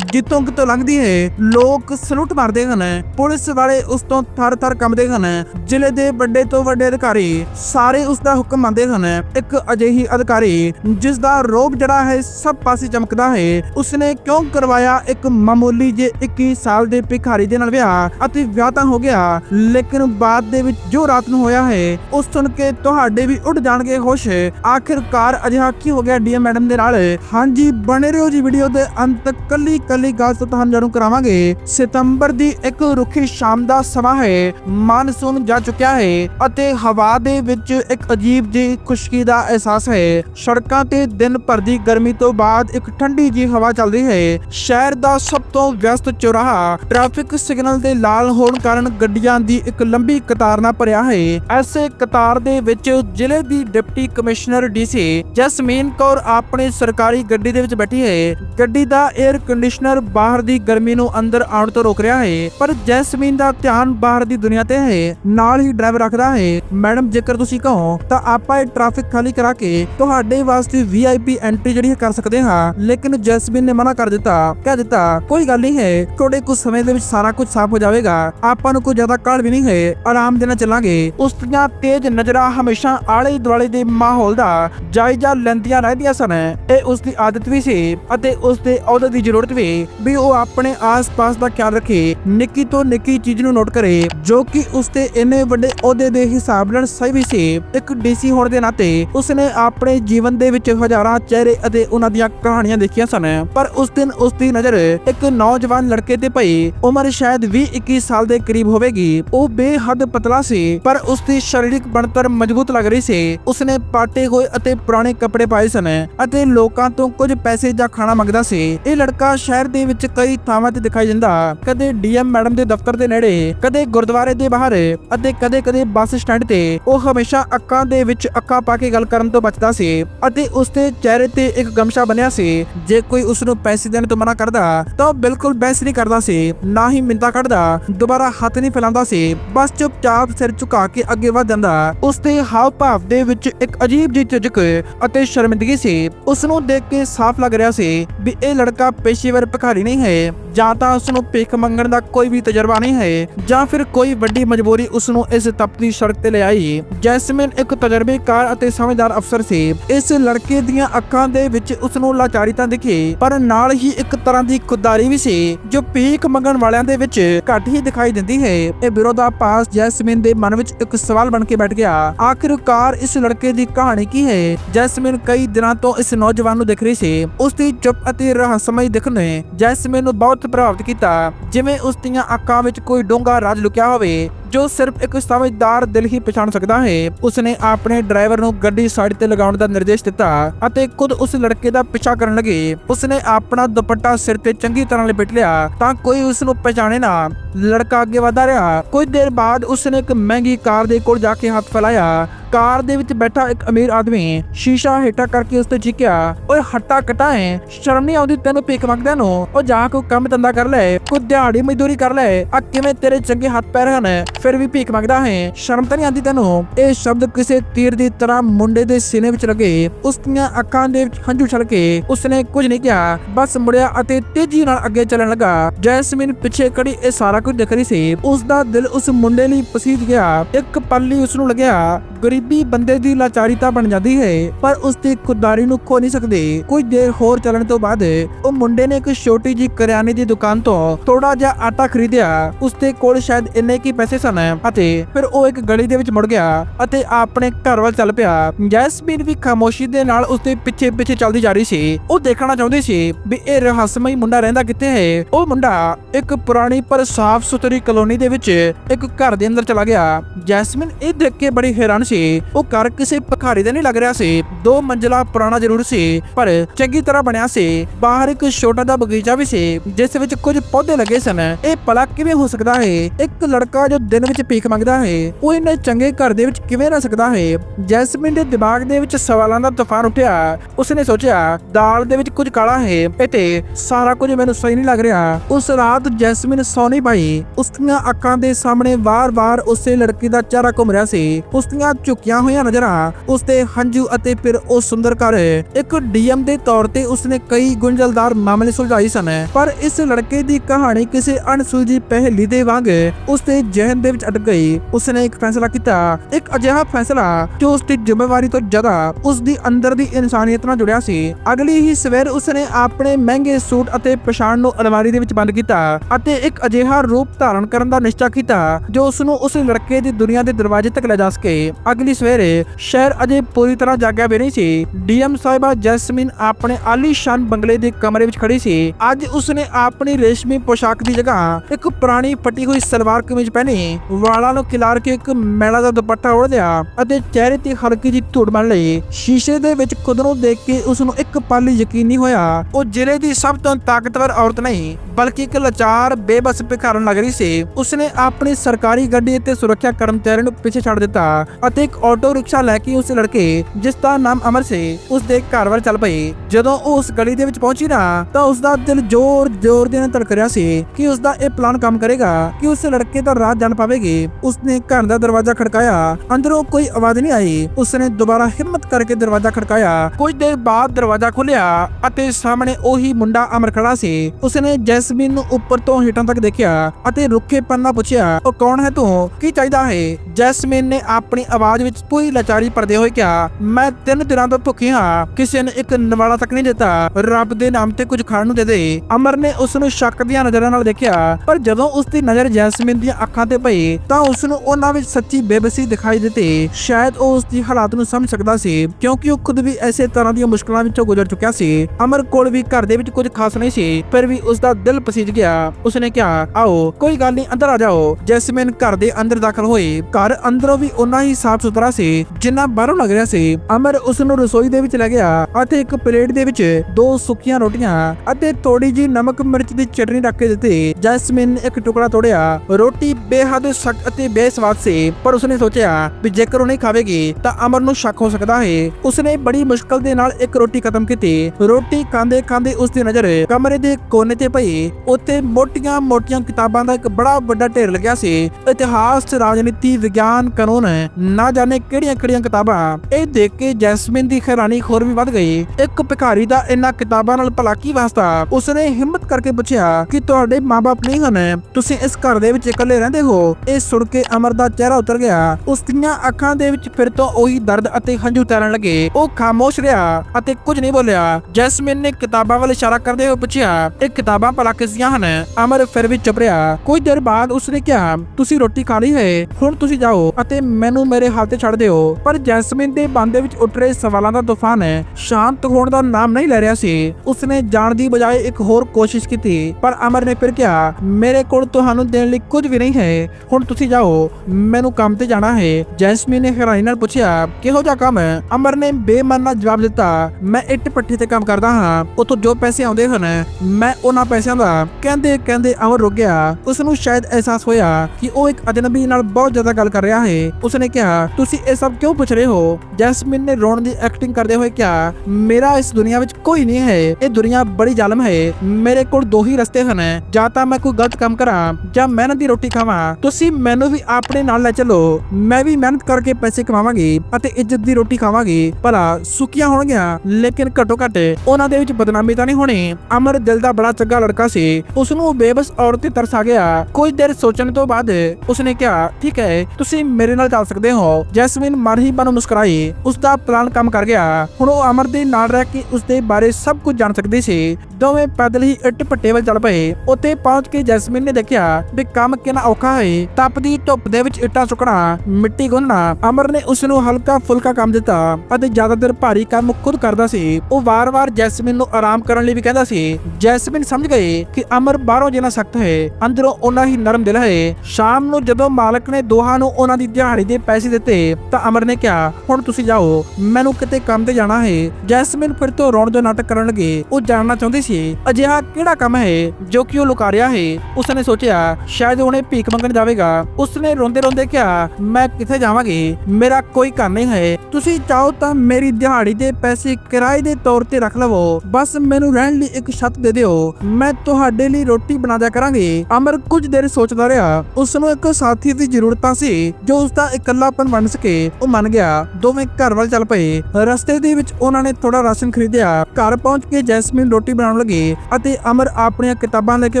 ਜਿੱਤੋਂ ਕਿਤੋਂ ਲੰਘਦੀ ਹੈ। ਲੋਕ ਸਲੂਟ ਮਾਰਦੇ ਹਨ, ਪੁਲਿਸ ਵਾਲੇ ਉਸ ਤੋਂ ਥਰ ਥਰ ਕੰਬਦੇ ਹਨ। ਜ਼ਿਲ੍ਹੇ ਦੇ ਵੱਡੇ ਤੋਂ ਵੱਡੇ ਅਧਿਕਾਰੀ ਸਾਰੇ ਉਸ ਦਾ ਹੁਕਮ ਮੰਨਦੇ ਹਨ। ਇੱਕ ਅਜਿਹੀ ਅਧਿਕਾਰੀ ਜਿਸ ਦਾ ਰੋਬ ਜਿਹੜਾ ਹੈ, ਸਭ ਪਾਸੇ ਚਮਕਦਾ ਹੈ। ਉਸਨੇ ਕਿਉਂ ਕਰਵਾਇਆ ਇੱਕ ਮਾਮੂਲੀ ਜੇ 21 ਸਾਲ ਦੇ ਭਿਖਾਰੀ ਦੇ ਨਾਲ ਵਿਆਹ ਅਤੇ ਵਿਆਹ ਤਾਂ ਹੋ ਗਿਆ, ਲੇਕਿਨ ਬਾਅਦ ਦੇ ਵਿੱਚ ਜੋ ਰਾਤ ਨੂੰ ਹੋਇਆ ਹੈ ਉਸ ਸੁਣ ਕੇ ਤੁਹਾਡੇ ਵੀ ਉੱਡ ਜਾਣਗੇ ਹੋਸ਼। ਆਖਿਰਕਾਰ ਅਜਿਹਾ ਕੀ ਹੋ ਗਿਆ ਡੀਐਮ ਮੈਡਮ ਦੇ ਨਾਲ। ਹਾਂਜੀ, ਬਣੇ ਰਹੋ ਜੀ ਵੀਡੀਓ ਦੇ ਅੰਤ ਤੱਕ। ਕੱਲੀ ਕੱਲੀ ਗੱਲ ਤੁਹਾਨੂੰ ਜਾਣੂ ਕਰਾਵਾਂਗੇ। ਸਤੰਬਰ ਦੀ ਇੱਕ ਰੁੱਖੀ ਸ਼ਾਮ ਦਾ ਸਮਾਂ ਹੈ। ਮਾਨਸੂਨ ਜਾ ਚੁੱਕਿਆ ਹੈ ਅਤੇ ਹਵਾ ਦੇ ਵਿੱਚ ਇੱਕ ਅਜੀਬ ਜਿਹੀ ਖੁਸ਼ਕੀ ਦਾ ਅਹਿਸਾਸ ਹੈ। ਸੜਕਾਂ ਤੇ ਦਿਨ ਭਰ ਦੀ ਗਰਮੀ ਤੋਂ ਬਾਅਦ ਇੱਕ ਠੰਡੀ ਜਿਹੀ ਹਵਾ ਚੱਲਦੀ ਹੈ। ਸ਼ਹਿਰ ਦਾ ਸਭ ਤੋਂ ਵਿਅਸਤ ਚੌਰਾਹਾ ਟ੍ਰੈਫਿਕ ਸਿਗਨਲ ਦੇ ਲਾਲ ਹੋਣ ਕਾਰਨ ਗੱਡੀਆਂ ਦੀ ਇੱਕ ਲੰਬੀ ਕਤਾਰ ਨਾਲ ਭਰਿਆ ਹੈ। ਐਸੇ ਕਤਾਰ ਦੇ ਵਿੱਚ ਜ਼ਿਲ੍ਹੇ ਦੀ deputy commissioner DC Jasmeen Kaur ਆਪਣੀ ਸਰਕਾਰੀ ਗੱਡੀ ਦੇ ਵਿੱਚ ਬੈਠੀ ਹੈ। ਗੱਡੀ ਦਾ 에ਅਰ ਕੰਡੀਸ਼ਨਰ ਬਾਹਰ ਦੀ ਗਰਮੀ ਨੂੰ ਅੰਦਰ ਆਉਣ ਤੋਂ ਰੋਕ ਰਿਹਾ ਹੈ। ਪਰ ਜੈਸਮੀਨ ਦਾ ਧਿਆਨ ਬਾਹਰ ਦੀ ਦੁਨੀਆ ਤੇ ਹੈ। ਨਾਲ ਹੀ ਡਰਾਈਵਰ ਰੱਖਦਾ ਹੈ, ਮੈਡਮ, ਜੇਕਰ ਤੁਸੀਂ ਕਹੋ, ਤਾਂ ਆਪਾਂ ਇਹ ਟ੍ਰੈਫਿਕ ਖਾਲੀ ਕਰਾ ਕੇ ਤੁਹਾਡੇ ਵਾਸਤੇ ਵੀਆਈਪੀ ਐਂਟਰੀ ਜਿਹੜੀ ਕਰ ਸਕਦੇ ਹਾਂ। ਲੇਕਿਨ ਜੈਸਮੀਨ ਨੇ ਮਨਾ ਕਰ ਦਿੱਤਾ। ਕਹਿ ਦਿੱਤਾ, ਕੋਈ ਗੱਲ ਨਹੀਂ ਹੈ। ਥੋੜੇ ਕੁ ਸਮੇਂ ਦੇ ਵਿੱਚ ਸਾਰਾ ਕੁਝ ਸਾਫ਼ ਹੋ ਜਾਵੇਗਾ। ਆਪਾਂ ਨੂੰ ਕੋਈ ਜ਼ਿਆਦਾ ਕਾਲ ਵੀ ਨਹੀਂ ਹੈ। ਆਰਾਮ ਦੇ ਨਾਲ ਚੱਲਾਂਗੇ। ਉਸ ਦੀਆਂ ਤੇਜ਼ ਨਜ਼ਰਾਂ ਹਮੇਸ਼ਾ ਆਲੇ ਦੁਆਲੇ ਦੇ ਮਾਹੌਲ ਦਾ ਜਾਇਜ਼ਾ ਲੈਂਦੀਆਂ ਰਹਿੰਦੀਆਂ ਸਨ। ਇਹ ਉਸ ਦੀ ਆਦਤ ਵੀ ਸੀ ਅਤੇ ਉਸ ਦੇ ਅਹੁਦੇ ਦੀ ਜ਼ਰੂਰਤ ਵੀ ਵੀ ਉਹ ਆਪਣੇ ਆਸ-ਪਾਸ ਦਾ ਖਿਆਲ ਰੱਖੇ, ਨਿੱਕੀ ਤੋਂ ਨਿੱਕੀ ਚੀਜ਼ ਨੂੰ ਨੋਟ ਕਰੇ, ਜੋ ਕਿ ਉਸ ਤੇ ਇੰਨੇ ਵੱਡੇ ਅਹੁਦੇ ਦੇ ਹਿਸਾਬ ਨਾਲ ਸਹੀ ਵੀ ਸੀ। ਇੱਕ ਡੀਸੀ ਹੋਣ ਦੇ ਨਾਤੇ ਉਸਨੇ ਆਪਣੇ ਜੀਵਨ ਦੇ ਵਿੱਚ ਹਜ਼ਾਰਾਂ ਚਿਹਰੇ ਅਤੇ ਉਹਨਾਂ ਦੀਆਂ ਕਹਾਣੀਆਂ ਦੇਖੀਆਂ ਸਨ, ਪਰ ਉਸ ਦਿਨ ਉਸ ਦੀ ਨਜ਼ਰ ਇੱਕ ਨੌਜਵਾਨ ਲੜਕੇ ਤੇ ਪਈ। ਉਮਰ ਸ਼ਾਇਦ 20-21 ਸਾਲ ਦੇ ਕਰੀਬ ਹੋਵੇਗੀ। ਉਹ ਬੇਹੱਦ ਪਤਲਾ ਸੀ, ਪਰ ਉਸ ਦੀ ਸਰੀਰਕ ਬਣਤਰ ਮਜ਼ਬੂਤ ਲੱਗ ਰਹੀ ਸੀ। ਉਸਨੇ ਪਾਟੇ ਹੋਏ ਅਤੇ ਪੁਰਾਣੇ ਕੱਪੜੇ ਪਾਏ ਸਨ ਅਤੇ ਲੋਕਾਂ ਤੋਂ ਕੁਝ ਪੈਸੇ ਜਾਂ ਖਾਣਾ ਮੰਗਦਾ ਸੀ। ਇਹ ਲੜਕਾ ਸ਼ਹਿਰ ਦੇ ਵਿੱਚ ਕਈ ਥਾਵਾਂ ਤੇ ਦਿਖਾਈ ਦਿੰਦਾ। ਕਦੇ ਡੀਐਮ ਮੈਡਮ ਦੇ ਦਫ਼ਤਰ ਦੇ ਨੇੜੇ, ਕਦੇ ਗੁਰਦੁਆਰੇ ਦੇ ਬਾਹਰ ਅਤੇ ਕਦੇ-ਕਦੇ ਬੱਸ ਸਟੈਂਡ ਤੇ ਉਹ ਹਮੇਸ਼ਾ ਅੱਖਾਂ ਦੇ ਵਿੱਚ ਅੱਖਾਂ ਪਾ ਕੇ ਗੱਲ ਕਰਨ ਤੋਂ ਬਚਦਾ ਸੀ ਅਤੇ ਉਸ ਦੇ ਚਿਹਰੇ ਤੇ ਇੱਕ ਗਮਛਾ ਬੰਨਿਆ ਸੀ। ਜੇ ਕੋਈ ਉਸ ਨੂੰ ਪੈਸੇ ਦੇਣ ਤੋਂ ਮਨਾ ਕਰਦਾ, ਤਾਂ ਉਹ ਬਿਲਕੁਲ ਬਹਿਸ ਨਹੀਂ ਕਰਦਾ ਸੀ, ਨਾ ਹੀ ਮਿੰਤਾ ਕੱਢਦਾ, ਦੁਬਾਰਾ ਹੱਥ ਨਹੀਂ ਫੈਲਾਉਂਦਾ ਸੀ। ਬਸ ਚੁੱਪਚਾਪ ਸਿਰ ਝੁਕਾ ਕੇ ਅੱਗੇ ਵਧ ਜਾਂਦਾ। ਉਸ ਦੇ ਹਾਵ ਭਾਵ ਦੇ ਵਿੱਚ ਇੱਕ ਅਜੀਬ ਜਿਹੀ ਝਿਜਕ ਅਤੇ ਸ਼ਰਮਿੰਦਗੀ ਸੀ। ਉਸ ਨੂੰ ਦੇਖ ਕੇ ਸਾਫ਼ ਲੱਗ ਰਿਹਾ ਸੀ ਵੀ ਇਹ ਲੜਕਾ ਪੇਸ਼ੇਵਰ ਭਿਖਾਰੀ ਨਹੀਂ ਹੈ, ਜਾਂ ਤਾਂ ਉਸ ਨੂੰ ਭਿੱਖ ਮੰਗਣ ਦਾ ਕੋਈ ਵੀ ਤਜਰਬਾ ਨਹੀਂ ਹੈ, ਜਾਂ ਫਿਰ ਕੋਈ ਵੱਡੀ ਮਜਬੂਰੀ ਉਸ ਨੂੰ ਇਸ ਤਪਤੀ ਸੜਕ ਤੇ ਲਿਆਈ ਜੈਸਮਿਨ ਇੱਕ ਤਜਰਬੇਕਾਰ ਅਤੇ ਸਮਝਦਾਰ ਅਫਸਰ ਸੀ। ਇਸ ਲੜਕੇ ਦੀਆਂ ਅੱਖਾਂ ਦੇ ਵਿੱਚ ਉਸ ਨੂੰ ਲਾਚਾਰੀ ਤਾਂ ਦਿਖੀ, ਪਰ ਨਾਲ ਹੀ ਇੱਕ ਤਰ੍ਹਾਂ ਦੀ ਖੁਦਾਰੀ ਵੀ ਸੀ, ਜੋ ਭੀਖ ਮੰਗਣ ਵਾਲਿਆਂ ਦੇ ਵਿੱਚ ਘੱਟ ਹੀ ਦਿਖਾਈ ਦਿੰਦੀ ਹੈ। ਇਹ ਵਿਰੋਧਾਭਾਸ ਜੈਸਮਿਨ ਦੇ ਮਨ ਵਿੱਚ ਇੱਕ ਸਵਾਲ ਬਣ ਕੇ ਬੈਠ ਗਿਆ। ਆਖਿਰਕਾਰ ਇਸ ਲੜਕੇ ਦੀ ਕਹਾਣੀ ਕੀ ਹੈ? ਜੈਸਮਿਨ ਕਈ ਦਿਨਾਂ ਤੋਂ ਇਸ ਨੌਜਵਾਨ ਨੂੰ ਦਿਖ ਰਹੀ ਸੀ ਉਸ ਦੀ ਚੁੱਪ ਅਤੇ ਰਹੱਸਮਈ ਦਿਖ ਨੇ, ਜੈਸਮਿਨ ਨੂੰ ਬਹੁਤ ਪ੍ਰਭਾਵਿਤ ਕੀਤਾ, ਜਿਵੇਂ ਉਸ ਦੀਆਂ ਅੱਖਾਂ ਵਿੱਚ ਕੋਈ ਡੂੰਘਾ ਰਾਜ ਲੁਕਿਆ ਹੋਵੇ। ਜੋ ਸਿਰਫ ਇੱਕ ਸਮਝਦਾਰ ਦਿਲ ਹੀ ਪਛਾਣ ਸਕਦਾ ਹੈ, ਉਸਨੇ ਆਪਣੇ ਡਰਾਈਵਰ ਨੂੰ ਗੱਡੀ ਸਾਈਡ ਤੇ ਲਗਾਉਣ ਦਾ ਨਿਰਦੇਸ਼ ਦਿੱਤਾ ਅਤੇ ਖੁਦ ਉਸ ਲੜਕੇ ਦਾ ਪਿੱਛਾ ਕਰਨ ਲੱਗੇ। ਉਸਨੇ ਆਪਣਾ ਦੁਪੱਟਾ ਸਿਰ ਤੇ ਚੰਗੀ ਤਰ੍ਹਾਂ ਲਪੇਟ ਲਿਆ ਤਾਂ ਕੋਈ ਉਸ ਨੂੰ ਪਛਾਣੇ ਨਾ। ਲੜਕਾ ਅੱਗੇ ਵਧਦਾ ਰਿਹਾ। ਕੁਝ ਦੇਰ ਬਾਅਦ ਉਸਨੇ ਇੱਕ ਮਹਿੰਗੀ ਕਾਰ ਦੇ ਕੋਲ ਜਾ ਕੇ ਹੱਥ ਫੈਲਾਇਆ। ਕਾਰ ਦੇ ਵਿੱਚ ਬੈਠਾ ਇੱਕ ਅਮੀਰ ਆਦਮੀ ਸ਼ੀਸ਼ਾ ਹੇਠਾਂ ਕਰਕੇ ਉਸ ਤੇ ਚੀਕਿਆ ਓਏ, ਹੱਟਾ ਕਟਾ ਹੈ? ਸ਼ਰਮ ਨਹੀਂ ਆਉਂਦੀ ਤੈਨੂੰ ਭੀਖ ਮੰਗਦਿਆਂ ਨੂੰ? ਉਹ ਜਾ ਕੇ ਕੰਮ ਧੰਦਾ ਕਰ ਲੈ, ਕੋਈ ਦਿਹਾੜੀ ਮਜ਼ਦੂਰੀ ਕਰ ਲੈ। ਆ ਕਿਵੇਂ ਤੇਰੇ ਚੰਗੇ ਹੱਥ ਪੈਰ ਹਨ? ਫਿਰ ਵੀ ਭੀਖ ਮੰਗਦਾ ਹੈ। ਸ਼ਰਮ ਤਾਂ ਨਹੀਂ ਆਉਂਦੀ ਤੈਨੂੰ? ਇਹ ਸ਼ਬਦ ਕਿਸੇ ਤੀਰ ਦੀ ਤਰ੍ਹਾਂ ਮੁੰਡੇ ਦੇ ਸੀਨੇ ਵਿੱਚ ਲੱਗੇ। ਉਸ ਦੀਆਂ ਅੱਖਾਂ ਦੇ ਵਿੱਚ ਹੰਝੂ ਛਲਕੇ ਉਸਨੇ ਕੁਝ ਨਹੀਂ ਕਿਹਾ। ਬਸ ਮੁੜਿਆ ਅਤੇ ਤੇਜ਼ੀ ਨਾਲ ਅੱਗੇ ਚੱਲਣ ਲੱਗਾ। ਜੈਸਮਿਨ ਪਿੱਛੇ ਖੜੀ ਇਹ ਸਾਰਾ ਕੁਝ ਦੇਖ ਰਹੀ ਸੀ। ਉਸ ਦਾ ਦਿਲ ਉਸ ਮੁੰਡੇ ਲਈ ਪਸੀਜ ਗਿਆ। ਇੱਕ ਪਲ ਲਈ ਉਸ ਨੂੰ ਲੱਗਿਆ, ਗਰੀਬੀ ਬੰਦੇ ਦੀ ਲਾਚਾਰੀ ਤਾਂ ਬਣ ਜਾਂਦੀ ਹੈ, ਪਰ ਉਸ ਦੀ ਖੁਦਾਰੀ ਨੂੰ ਖੋ ਨਹੀਂ ਸਕਦੇ। ਕੁਝ ਦੇਰ ਹੋਰ ਚੱਲਣ ਤੋਂ ਬਾਅਦ ਉਹ ਮੁੰਡੇ ਨੇ ਇੱਕ ਛੋਟੀ ਜੀ ਕਰਿਆਨੇ ਦੀ ਦੁਕਾਨ ਤੋਂ ਥੋੜਾ ਜਿਹਾ ਆਟਾ ਖਰੀਦਿਆ। ਉਸ ਦੇ ਕੋਲ ਸ਼ਾਇਦ ਇੰਨੇ ਕੀ ਪੈਸੇ ਸਨ। ਅਤੇ ਫਿਰ ਉਹ ਇੱਕ ਗਲੀ ਦੇ ਵਿੱਚ ਮੁੜ ਗਿਆ ਅਤੇ ਆਪਣੇ ਘਰ ਵੱਲ ਚੱਲ ਪਿਆ। ਜੈਸਮੀਨ ਵੀ ਖਾਮੋਸ਼ੀ ਦੇ ਨਾਲ ਉਸ ਦੇ ਪਿੱਛੇ ਪਿੱਛੇ ਚੱਲਦੀ ਜਾ ਰਹੀ ਸੀ। ਉਹ ਦੇਖਣਾ ਚਾਹੁੰਦੀ ਸੀ ਵੀ ਇਹ ਰਹੱਸਮਈ ਮੁੰਡਾ ਰਹਿੰਦਾ ਕਿੱਥੇ ਹੈ। ਉਹ ਮੁੰਡਾ ਇੱਕ ਪੁਰਾਣੀ ਪਰ ਸਾਫ਼ ਸੁਥਰੀ ਕਲੋਨੀ ਦੇ ਵਿੱਚ ਇੱਕ ਘਰ ਦੇ ਅੰਦਰ ਚਲਾ ਗਿਆ। ਜੈਸਮਿਨ ਇਹ ਦੇਖ ਕੇ ਬੜੀ ਹੈਰਾਨ ਸੀ। ਉਹ ਘਰ ਕਿਸੇ ਭਿਖਾਰੀ ਦਾ ਨਹੀਂ ਲੱਗ ਰਿਹਾ ਸੀ। ਦੋ ਮੰਜ਼ਲਾ ਪੁਰਾਣਾ ਜ਼ਰੂਰ ਸੀ, ਪਰ ਚੰਗੀ ਤਰ੍ਹਾਂ ਬਣਿਆ ਸੀ। ਬਾਹਰ ਇੱਕ ਛੋਟਾ ਦਾ ਬਗੀਚਾ ਵੀ ਸੀ, ਜਿਸ ਵਿੱਚ ਕੁਝ ਪੌਦੇ ਲੱਗੇ ਸਨ। ਇਹ ਭਲਾ ਕਿਵੇਂ ਹੋ ਸਕਦਾ ਹੈ? ਇੱਕ ਲੜਕਾ ਜੋ ਦਿਨ ਵਿੱਚ ਭੀਖ ਮੰਗਦਾ ਹੈ। ਉਹ ਇੰਨੇ ਚੰਗੇ ਘਰ ਦੇ ਵਿੱਚ ਕਿਵੇਂ ਰਹਿ ਸਕਦਾ ਹੈ? ਜੈਸਮਿਨ ਦੇ ਦਿਮਾਗ ਦੇ ਵਿੱਚ ਸਵਾਲਾਂ ਦਾ ਤੂਫਾਨ ਉੱਠਿਆ। ਉਸਨੇ ਸੋਚਿਆ, ਦਾਲ ਦੇ ਵਿੱਚ ਕੁਝ ਕਾਲਾ ਹੈ ਅਤੇ ਸਾਰਾ ਕੁਝ ਮੈਨੂੰ ਸਹੀ ਨਹੀਂ ਲੱਗ ਰਿਹਾ। ਉਸ ਰਾਤ ਜੈਸਮਿਨ ਸੌ ਨਹੀਂ ਪਾਈ। ਉਸ ਦੀਆਂ ਅੱਖਾਂ ਦੇ ਸਾਹਮਣੇ ਵਾਰ-ਵਾਰ ਉਸੇ ਲੜਕੀ ਦਾ ਚਿਹਰਾ ਘੁੰਮ ਰਿਹਾ ਸੀ। ਉਸ ਦੀਆਂ ਝੁਕੀਆਂ ਹੋਈਆਂ ਨਜ਼ਰਾਂ ਉਸ ਦੇ ਹੰਝੂ ਅਤੇ ਫਿਰ ਉਹ ਸੁੰਦਰ ਘਰ। ਇੱਕ ਡੀਐਮ ਦੇ ਤੌਰ ਤੇ ਉਸਨੇ ਕਈ ਗੁੰਝਲਦਾਰ ਮਾਮਲੇ ਸੁਲਝਾਏ ਸਨ। ਪਰ ਇਸ ਲੜਕੇ ਦੀ ਕਹਾਣੀ ਕਿਸੇ ਅਣਸੁਲਝੀ ਪਹਿਲੀ ਦੇ ਵਾਂਗ ਉਸ ਦੇ ਜ਼ਿਹਨ ਦੇ ਵਿੱਚ ਅਟਕ ਗਈ। ਉਸਨੇ ਇੱਕ ਫੈਸਲਾ ਕੀਤਾ। ਇੱਕ ਅਜਿਹਾ ਫੈਸਲਾ ਜੋ ਉਸ ਦੀ ਜ਼ਿੰਮੇਵਾਰੀ ਤੋਂ ਜ਼ਿਆਦਾ ਉਸ ਦੀ ਅੰਦਰ ਦੀ ਇਨਸਾਨੀਅਤ ਨਾਲ ਜੁੜਿਆ ਸੀ। ਅਗਲੀ ਹੀ ਸਵੇਰ ਉਸਨੇ ਆਪਣੇ ਮਹਿੰਗੇ ਸੂਟ ਅਤੇ ਪਛਾਣ ਨੂੰ ਅਲਮਾਰੀ ਦੇ ਵਿੱਚ ਬੰਦ ਕੀਤਾ ਅਤੇ ਇੱਕ ਅਜਿਹਾ ਰੂਪ ਧਾਰਨ ਕਰਨ ਦਾ ਨਿਸ਼ਚਾ ਕੀਤਾ ਜੋ ਉਸ ਨੂੰ ਉਸ ਲੜਕੇ ਦੀ ਦੁਨੀਆ ਦੇ ਦਰਵਾਜ਼ੇ ਤੱਕ ਲੈ ਜਾ ਸਕੇ। ਅਗਲੀ ਸਵੇਰੇ ਸ਼ਹਿਰ ਅਜੇ ਪੂਰੀ ਤਰ੍ਹਾਂ ਜਾਗਿਆ ਵੀ ਨਹੀਂ ਸੀ। ਡੀਐਮ ਸਾਹਿਬਾ ਜੈਸਮਿਨ ਆਪਣੇ ਆਲੀਸ਼ਾਨ ਬੰਗਲੇ ਦੇ ਕਮਰੇ ਵਿੱਚ ਖੜੀ ਸੀ। ਅੱਜ ਉਸਨੇ ਆਪਣੀ ਰੇਸ਼ਮੀ ਪੋਸ਼ਾਕ ਦੀ ਜਗ੍ਹਾ ਇੱਕ ਪੁਰਾਣੀ ਫਟੀ ਹੋਈ ਸਲਵਾਰ ਕਮੀਜ਼ ਪਹਿਨੀ। ਵਾਲਾਂ ਨੂੰ ਖਿਲਾਰ ਕੇ ਇੱਕ ਮੈਲਾ ਦਾ ਦੁਪੱਟਾ ਓੜ ਲਿਆ ਅਤੇ ਚਿਹਰੇ ਤੇ ਹਲਕੀ ਜਿਹੀ ਧੂੜ ਬਣ ਲਈ। ਸ਼ੀਸ਼ੇ ਦੇ ਵਿੱਚ ਖੁਦ ਨੂੰ ਦੇਖ ਕੇ ਉਸ ਨੂੰ ਇੱਕ ਪਲ ਯਕੀਨ ਹੋਇਆ। ਉਹ ਜ਼ਿਲ੍ਹੇ ਦੀ ਸਭ ਤੋਂ ਤਾਕਤਵਰ ਔਰਤ ਨਹੀਂ, ਬਲਕਿ ਇੱਕ ਲਾਚਾਰ, ਬੇਬਸ ਭਿਖਾਰਨ ਲੱਗ ਰਹੀ ਸੀ। ਉਸਨੇ ਆਪਣੀ ਸਰਕਾਰੀ ਗੱਡੀ ਅਤੇ ਸੁਰੱਖਿਆ ਕਰਮਚਾਰੀ ਨੂੰ ਪਿੱਛੇ ਛੱਡ ਦਿੱਤਾ ਅਤੇ ਇੱਕ ਆਟੋ ਰਿਕਸ਼ਾ ਲੈ ਕੇ ਉਸ ਲੜਕੇ, ਜਿਸ ਦਾ ਨਾਮ ਅਮਰ ਸੀ ਉਸ ਦੇ ਘਰ ਵੱਲ ਚੱਲ ਪਈ। ਜਦੋਂ ਉਹ ਉਸ ਗਲੀ ਦੇ ਵਿੱਚ ਪਹੁੰਚੀ ਨਾ, ਤਾਂ ਉਸ ਦਾ ਦਿਲ ਜ਼ੋਰ-ਜ਼ੋਰ ਦੇ ਨਾਲ ਧੜਕ ਰਿਹਾ ਸੀ ਕਿ ਉਸ ਦਾ ਇਹ ਪਲਾਨ ਕੰਮ ਕਰੇਗਾ ਕਿ ਉਸ ਲੜਕੇ ਦਾ ਰਾਹ ਜਾਣ ਪਾਵੇਗੀ। ਉਸਨੇ ਘਰ ਦਾ ਦਰਵਾਜ਼ਾ ਖੜਕਾਇਆ। ਅੰਦਰੋਂ ਕੋਈ ਆਵਾਜ਼ ਨਹੀਂ ਆਈ। ਉਸਨੇ ਦੁਬਾਰਾ ਹਿੰਮਤ ਕਰਕੇ ਦਰਵਾਜ਼ਾ ਖੜਕਾਇਆ। ਕੁਝ ਦੇਰ ਬਾਅਦ ਦਰਵਾਜ਼ਾ ਖੁੱਲਿਆ ਅਤੇ ਸਾਹਮਣੇ ਉਹੀ ਮੁੰਡਾ ਅਮਰ ਖੜਾ ਸੀ। ਉਸਨੇ ਜੈਸਮੀਨ ਨੂੰ ਉੱਪਰ ਤੋਂ ਹੇਠਾਂ ਤੱਕ ਦੇਖਿਆ ਅਤੇ ਰੁੱਖੇ ਪੰਨਾ ਪੁੱਛਿਆ, ਉਹ ਕੌਣ ਹੈ ਤੂੰ? ਕੀ ਚਾਹੀਦਾ ਹੈ? ਜੈਸਮੀਨ ਨੇ ਆਪਣੀ ਆਵਾਜ਼ ਵਿੱਚ ਪੂਰੀ ਲਾਚਾਰੀ ਪਰਦੇ ਹੋਏ ਕਿਹਾ, ਮੈਂ ਤਿੰਨ ਦਿਨਾਂ ਤੋਂ ਭੁੱਖੀ ਹਾਂ। ਕਿਸੇ ਨੇ ਇੱਕ ਨਵਾਲਾ ਤੱਕ ਨਹੀਂ ਦਿੱਤਾ। ਰੱਬ ਦੇ ਨਾਮ ਤੇ ਕੁਝ ਖਾਣ ਨੂੰ ਦੇ ਦੇ। ਅਮਰ ਨੇ ਉਸ ਨੂੰ ਸ਼ੱਕ ਦੀਆਂ ਨਜ਼ਰਾਂ ਨਾਲ ਦੇਖਿਆ, ਪਰ ਜਦੋਂ ਉਸ ਦੀ ਨਜ਼ਰ ਜੈਸਮੀਨ ਦੀਆਂ ਅੱਖਾਂ ਤੇ ਪਈ ਤਾਂ ਉਸ ਨੂੰ ਉਹਨਾਂ ਵਿੱਚ ਸੱਚੀ ਬੇਬਸੀ ਦਿਖਾਈ ਦਿੱਤੀ। ਸ਼ਾਇਦ ਉਹ ਉਸ ਦੀ ਹਾਲਾਤ ਨੂੰ ਸਮਝ ਸਕਦਾ ਸੀ, ਕਿਉਂਕਿ ਉਹ ਖੁਦ ਵੀ ਐਸੇ ਤਰ੍ਹਾਂ ਦੀਆਂ ਮੁਸ਼ਕਲਾਂ ਵਿੱਚੋਂ ਗੁਜ਼ਰ ਚੁੱਕਿਆ ਸੀ। ਅਮਰ ਕੋਲ ਵੀ ਘਰ ਦੇ ਵਿੱਚ ਕੁਝ ਖਾਸ ਨਹੀਂ ਸੀ, ਫਿਰ ਵੀ ਉਸ ਦਾ ਦਿਲ ਪਸੀਜ ਗਿਆ। ਉਸਨੇ ਕਿਹਾ, ਆਓ, ਕੋਈ ਗੱਲ ਨਹੀਂ, ਅੰਦਰ ਆ ਜਾਓ। ਜੈਸਮੀਨ ਘਰ ਦੇ ਅੰਦਰ ਦਾਖਲ ਹੋਈ ਘਰ ਅੰਦਰੋਂ ਵੀ ਉਨਾ ਹੀ ਸਾਫ਼ ਸੁਥਰਾ ਸੀ, ਜਿੰਨਾ ਬਾਹਰੋਂ ਲੱਗ ਰਿਹਾ ਸੀ। ਅਮਰ ਉਸ ਨੂੰ ਰਸੋਈ ਦੇ ਵਿੱਚ ਲੈ ਗਿਆ ਅਤੇ ਇੱਕ ਪਲੇਟ ਦੇ ਵਿੱਚ ਦੋ ਸੁੱਕੀਆਂ ਰੋਟੀਆਂ ਅਤੇ ਥੋੜੀ ਜੀ ਨਮਕ ਮਿਰਚ ਦੀ ਚਟਨੀ ਰੱਖ ਕੇ ਦਿੱਤੀ। ਜੈਸਮੀਨ ਨੇ ਇੱਕ ਟੁਕੜਾ ਤੋੜਿਆ। ਰੋਟੀ ਬੇਹੱਦ ਸਖਤ ਅਤੇ ਬੇਸਵਾਦ ਸੀ, ਪਰ ਉਸਨੇ ਸੋਚਿਆ ਵੀ ਜੇਕਰ ਉਹ ਨਹੀਂ ਖਾਵੇਗੀ, ਤਾਂ ਅਮਰ ਨੂੰ ਸ਼ੱਕ ਹੋ ਸਕਦਾ ਹੈ। ਉਸਨੇ ਬੜੀ ਮੁਸ਼ਕਲ ਦੇ ਨਾਲ ਇੱਕ ਰੋਟੀ ਖਤਮ ਕੀਤੀ। ਰੋਟੀ ਖਾਂਦੇ ਖਾਂਦੇ ਉਸ ਦੀ ਨਜ਼ਰ ਕਮਰੇ ਦੇ ਕੋਨੇ ਤੇ ਪਈ। ਉੱਤੇ ਮੋਟੀਆਂ-ਮੋਟੀਆਂ ਕਿਤਾਬਾਂ ਦਾ ਇੱਕ ਬੜਾ ਵੱਡਾ ਢੇਰ ਲੱਗਿਆ ਸੀ। ਇਤਿਹਾਸ, ਰਾਜਨੀਤੀ, ਵਿਗਿਆਨ, ਕਾਨੂੰਨ, ਨਾ ਜਾਣੇ ਕਿਹੜੀਆਂ-ਕਿਹੜੀਆਂ ਕਿਤਾਬਾਂ। ਇਹ ਦੇਖ ਕੇ ਜੈਸਮਿਨ ਦੀ ਹੈਰਾਨੀ ਹੋਰ ਵੀ ਵੱਧ ਗਈ। ਇੱਕ ਭਿਖਾਰੀ ਦਾ ਇੰਨਾ ਕਿਤਾਬਾਂ ਨਾਲ ਭਲਾ ਕੀ ਵਾਸਤਾ? ਉਸਨੇ ਹਿੰਮਤ ਕਰਕੇ ਪੁੱਛਿਆ ਕਿ ਤੁਹਾਡੇ ਮਾਪੇ ਨਹੀਂ ਹਨ। ਤੁਸੀਂ ਇਸ ਘਰ ਦੇ ਵਿੱਚ ਇਕੱਲੇ ਰਹਿੰਦੇ ਹੋ। ਇਹ ਸੁਣ ਕੇ ਅਮਰ ਦਾ ਚਿਹਰਾ ਉਤਰ ਗਿਆ। ਉਸ ਦੀਆਂ ਅੱਖਾਂ ਦੇ ਵਿੱਚ ਫਿਰ ਤੋਂ ਉਹੀ ਦਰਦ ਅਤੇ ਹੰਝੂ ਤੈਰਨ ਲੱਗੇ। ਉਹ ਖਾਮੋਸ਼ ਰਿਹਾ ਅਤੇ ਕੁਝ ਨਹੀਂ ਬੋਲਿਆ। ਜੈਸਮਿਨ ਨੇ ਕਿਤਾਬਾਂ ਵੱਲ ਇਸ਼ਾਰਾ ਕਰਦੇ ਹੋਏ ਪੁੱਛਿਆ, ਇਹ ਕਿਤਾਬਾਂ ਭਲਾ ਕਿਸ ਦੀਆਂ ਹਨ? ਅਮਰ ਫਿਰ ਵੀ ਚੁੱਪ ਰਿਹਾ। ਕੁਝ ਦੇਰ ਬਾਅਦ ਉਸਨੇ ਕਿਹਾ, ਤੁਸੀਂ ਰੋਟੀ ਖਾ ਲਈ ਹੈ, ਹੁਣ ਤੁਸੀਂ ਜਾਓ ਅਤੇ ਮੈਨੂੰ ਮੇਰੇ ਹਾਲ ਤੇ ਛੱਡ ਦਿਓ। ਪਰ ਜੈਸਮਿਨ ਦੇ ਬੰਦੇ ਵਿੱਚ ਉੱਠ ਰਹੇ ਸਵਾਲਾਂ ਦਾ ਤੂਫਾਨ ਸ਼ਾਂਤ ਹੋਣ ਦਾ ਨਾਮ ਨਹੀਂ ਲੈ ਰਿਹਾ ਸੀ। ਉਸਨੇ ਜਾਣ ਦੀ ਬਜਾਏ ਇੱਕ ਹੋਰ ਕੋਸ਼ਿਸ਼ ਕੀਤੀ, ਪਰ ਅਮਰ ਨੇ ਫਿਰ ਕਿਹਾ, ਮੇਰੇ ਕੋਲ ਤੁਹਾਨੂੰ ਦੇਣ ਲਈ ਕੁਝ ਵੀ ਨਹੀਂ ਹੈ। ਹੁਣ ਤੁਸੀਂ ਜਾਓ, ਮੈਨੂੰ ਕੰਮ ਤੇ ਜਾਣਾ ਹੈ। ਜੈਸਮੀਨ ਨੇ ਹੈਰਾਨੀ ਨਾਲ ਪੁੱਛਿਆ, ਕਿਹੋ ਜਿਹਾ ਕੰਮ ਹੈ? ਅਮਰ ਨੇ ਬੇਮਨ ਜਵਾਬ ਦਿੱਤਾ, ਮੈਂ ਇੱਟ ਪੱਠੇ ਤੇ ਕੰਮ ਕਰਦਾ ਹਾਂ ਉਤੋਂ ਜੋ ਪੈਸੇ ਆਉਂਦੇ ਹਨ, ਮੈਂ ਉਹਨਾਂ ਪੈਸਿਆਂ ਦਾ। ਕਹਿੰਦੇ ਕਹਿੰਦੇ ਅਮਰ ਰੁਕ ਗਿਆ। ਉਸ ਨੂੰ ਸ਼ਾਇਦ ਅਹਿਸਾਸ ਹੋਇਆ ਕਿ ਉਹ ਇੱਕ ਅਜਨਬੀ ਨਾਲ ਬਹੁਤ ਜ਼ਿਆਦਾ ਗੱਲ ਕਰ ਰਿਹਾ ਹੈ। ਉਸਨੇ ਕਿਹਾ, ਤੁਸੀਂ ਇਹ ਸਭ ਕਿਉਂ ਪੁੱਛ ਰਹੇ ਹੋ? ਜੈਸਮੀਨ ਨੇ ਰੋਣ ਦੀ ਐਕਟਿੰਗ ਕਰਦੇ ਹੋਏ ਕਿਹਾ, ਮੇਰਾ ਇਸ ਦੁਨੀਆ ਵਿੱਚ ਕੋਈ ਨਹੀਂ ਹੈ। ਇਹ ਦੁਨੀਆ ਬੜੀ ਜ਼ਾਲਮ ਹੈ। ਮੇਰੇ ਕੋਲ ਦੋ ਹੀ ਰਸਤੇ ਹਨ। ਜਾਂ ਤਾਂ ਮੈਂ ਕੋਈ ਗਲਤ ਕੰਮ ਕਰਾਂ ਜਾਂ ਮਿਹਨਤ ਦੀ ਰੋਟੀ ਖਾਵਾਂ। ਤੁਸੀਂ ਮੈਨੂੰ ਵੀ ਆਪਣੇ ਨਾਲ ਲੈ ਚਲੋ। ਮੈਂ ਵੀ ਮਿਹਨਤ ਕਰਕੇ ਪੈਸੇ ਕਮਾਵਾਂਗੀ ਅਤੇ ਇੱਜ਼ਤ ਦੀ ਰੋਟੀ ਖਾਵਾਂਗੀ। ਭਲਾ ਸੁੱਕੀਆਂ ਹੋਣਗੀਆਂ, ਲੇਕਿਨ ਘੱਟੋ ਘੱਟ ਉਹਨਾਂ ਦੇ ਵਿੱਚ ਬਦਨਾਮੀ ਤਾਂ ਨਹੀਂ ਹੋਣੀ। ਅਮਰ ਦਿਲ ਦਾ ਬੜਾ ਚੰਗਾ ਲੜਕਾ ਸੀ। ਉਸ ਨੂੰ ਬੇਬਸ ਔਰਤ ਤੇ ਤਰਸ ਆ ਗਿਆ। ਕੁਝ ਦੇਰ ਸੋਚਣ ਤੋਂ ਬਾਅਦ ਉਸਨੇ ਕਿਹਾ, ਠੀਕ ਹੈ, ਤੁਸੀਂ ਮੇਰੇ ਨਾਲ ਚੱਲ ਸਕਦੇ ਹੋ। ਜੈਸਮੀਨ ਮਰ ਹੀ ਬਨ ਮੁਸਕਰਾਈ। ਉਸ ਦਾ ਪਲਾਨ ਕੰਮ ਕਰ ਗਿਆ। ਹੁਣ ਉਹ ਅਮਰ ਦੇ ਨਾਲ ਰਹਿ ਕੇ ਉਸ ਦੇ ਬਾਰੇ ਸਭ ਕੁਝ ਜਾਣ ਸਕਦੀ ਸੀ। ਦੋਵੇਂ ਪੈਦਲ ਹੀ ਇੱਟ ਪੱਟੇ ਵੱਲ ਚੱਲ ਪਏ। ਉੱਥੇ ਪਹੁੰਚ ਕੇ ਜੈਸਮੀਨ ਨੇ ਦੇਖਿਆ ਵੀ ਕੰਮ ਕਿੰਨਾ ਔਖਾ ਹੈ। ਤਪਦੀ ਧੁੱਪ ਦੇ ਵਿੱਚ ਇੱਟਾਂ ਸੁੱਕਣਾ, ਮਿੱਟੀ ਗੁੰਨਣਾ। ਅਮਰ ਨੇ ਉਸ ਨੂੰ ਹਲਕਾ ਫੁਲਕਾ ਕੰਮ ਦਿੱਤਾ ਅਤੇ ਜ਼ਿਆਦਾਤਰ ਭਾਰੀ ਕੰਮ ਖੁਦ ਕਰਦਾ ਸੀ। ਉਹ ਵਾਰ-ਵਾਰ ਜੈਸਮੀਨ ਨੂੰ ਆਰਾਮ ਕਰਨ ਲਈ ਵੀ ਕਹਿੰਦਾ ਸੀ। ਜੈਸਮੀਨ ਸਮਝ ਗਈ ਕਿ ਅਮਰ ਬਾਹਰੋਂ ਜਿੰਨਾ ਸਖਤ ਹੈ। ਅੰਦਰੋਂ ਉਹਨਾਂ ਹੀ ਨਰਮ ਦਿਲ ਹੈ। ਸ਼ਾਮ ਨੂੰ ਜਦੋਂ ਮਾਲਕ ਨੇ ਦੋਹਾਂ ਨੂੰ ਉਹਨਾਂ ਦੀ ਦਿਹਾੜੀ ਦੇ ਪੈਸੇ ਦਿੱਤੇ, ਤਾਂ ਅਮਰ ਨੇ ਕਿਹਾ, ਹੁਣ ਤੁਸੀਂ ਜਾਓ। ਮੈਨੂੰ ਕਿਤੇ ਕੰਮ ਤੇ ਜਾਣਾ ਹੈ। ਜੈਸਮਿਨ ਫਿਰ ਤੋਂ ਰੋਣ ਦਾ ਨਾਟਕ ਕਰਨ ਲੱਗੇ। ਉਹ ਜਾਣਨਾ ਚਾਹੁੰਦੀ ਸੀ, ਅਜਿਹਾ ਕਿਹੜਾ ਕੰਮ ਹੈ ਜੋ ਕਿ ਉਹ ਲੁਕਾ ਰਿਹਾ ਹੈ? ਉਸਨੇ ਸੋਚਿਆ, ਸ਼ਾਇਦ ਉਹਨੇ ਭੀਖ ਮੰਗਣ ਜਾ ਜਾਵੇਗਾ। ਉਸਨੇ ਰੋਂਦੇ ਰੋਂਦੇ ਕਿਹਾ, ਮੈਂ ਕਿੱਥੇ ਜਾਵਾਂਗੀ? ਮੇਰਾ ਕੋਈ ਘਰ ਨਹੀਂ ਹੈ। ਤੁਸੀਂ ਚਾਹੋ ਤਾਂ ਮੇਰੀ ਦਿਹਾੜੀ ਦੇ ਪੈਸੇ ਕਿਰਾਏ ਦੇ ਤੌਰ ਤੇ ਰੱਖ ਲਵੋ। ਬਸ ਮੈਨੂੰ ਰਹਿਣ ਲਈ ਇੱਕ ਛੱਤ ਦੇ ਦਿਓ। ਮੈਂ ਤੁਹਾਡੇ ਲਈ ਰੋਟੀ ਬਣਾ ਦਿਆ ਕਰਾਂਗੀ। ਅਮਰ ਕੁਝ ਦੇਰ ਸੋਚਦਾ ਰਿਹਾ। ਉਸ ਨੂੰ ਇੱਕ ਸਾਥੀ ਦੀ ਜ਼ਰੂਰਤਾਂ ਸੀ, ਜੋ ਉਸ ਦਾ ਇਕੱਲਾਪਨ ਬਣ ਸਕੇ। ਉਹ ਮੰਨ ਗਿਆ, ਦੋਵੇਂ ਘਰ ਵੱਲ ਚੱਲ ਪਏ। ਰਸਤੇ ਦੇ ਵਿੱਚ ਉਹਨਾਂ ਨੇ ਥੋੜਾ ਰਾਸ਼ਨ ਖਰੀਦਿਆ। ਘਰ ਪਹੁੰਚ ਕੇ ਜੈਸਮੀਨ ਰੋਟੀ ਬਣਾਉਣ ਲੱਗੀ ਅਤੇ ਅਮਰ ਆਪਣੀਆਂ ਕਿਤਾਬਾਂ ਲੈ ਕੇ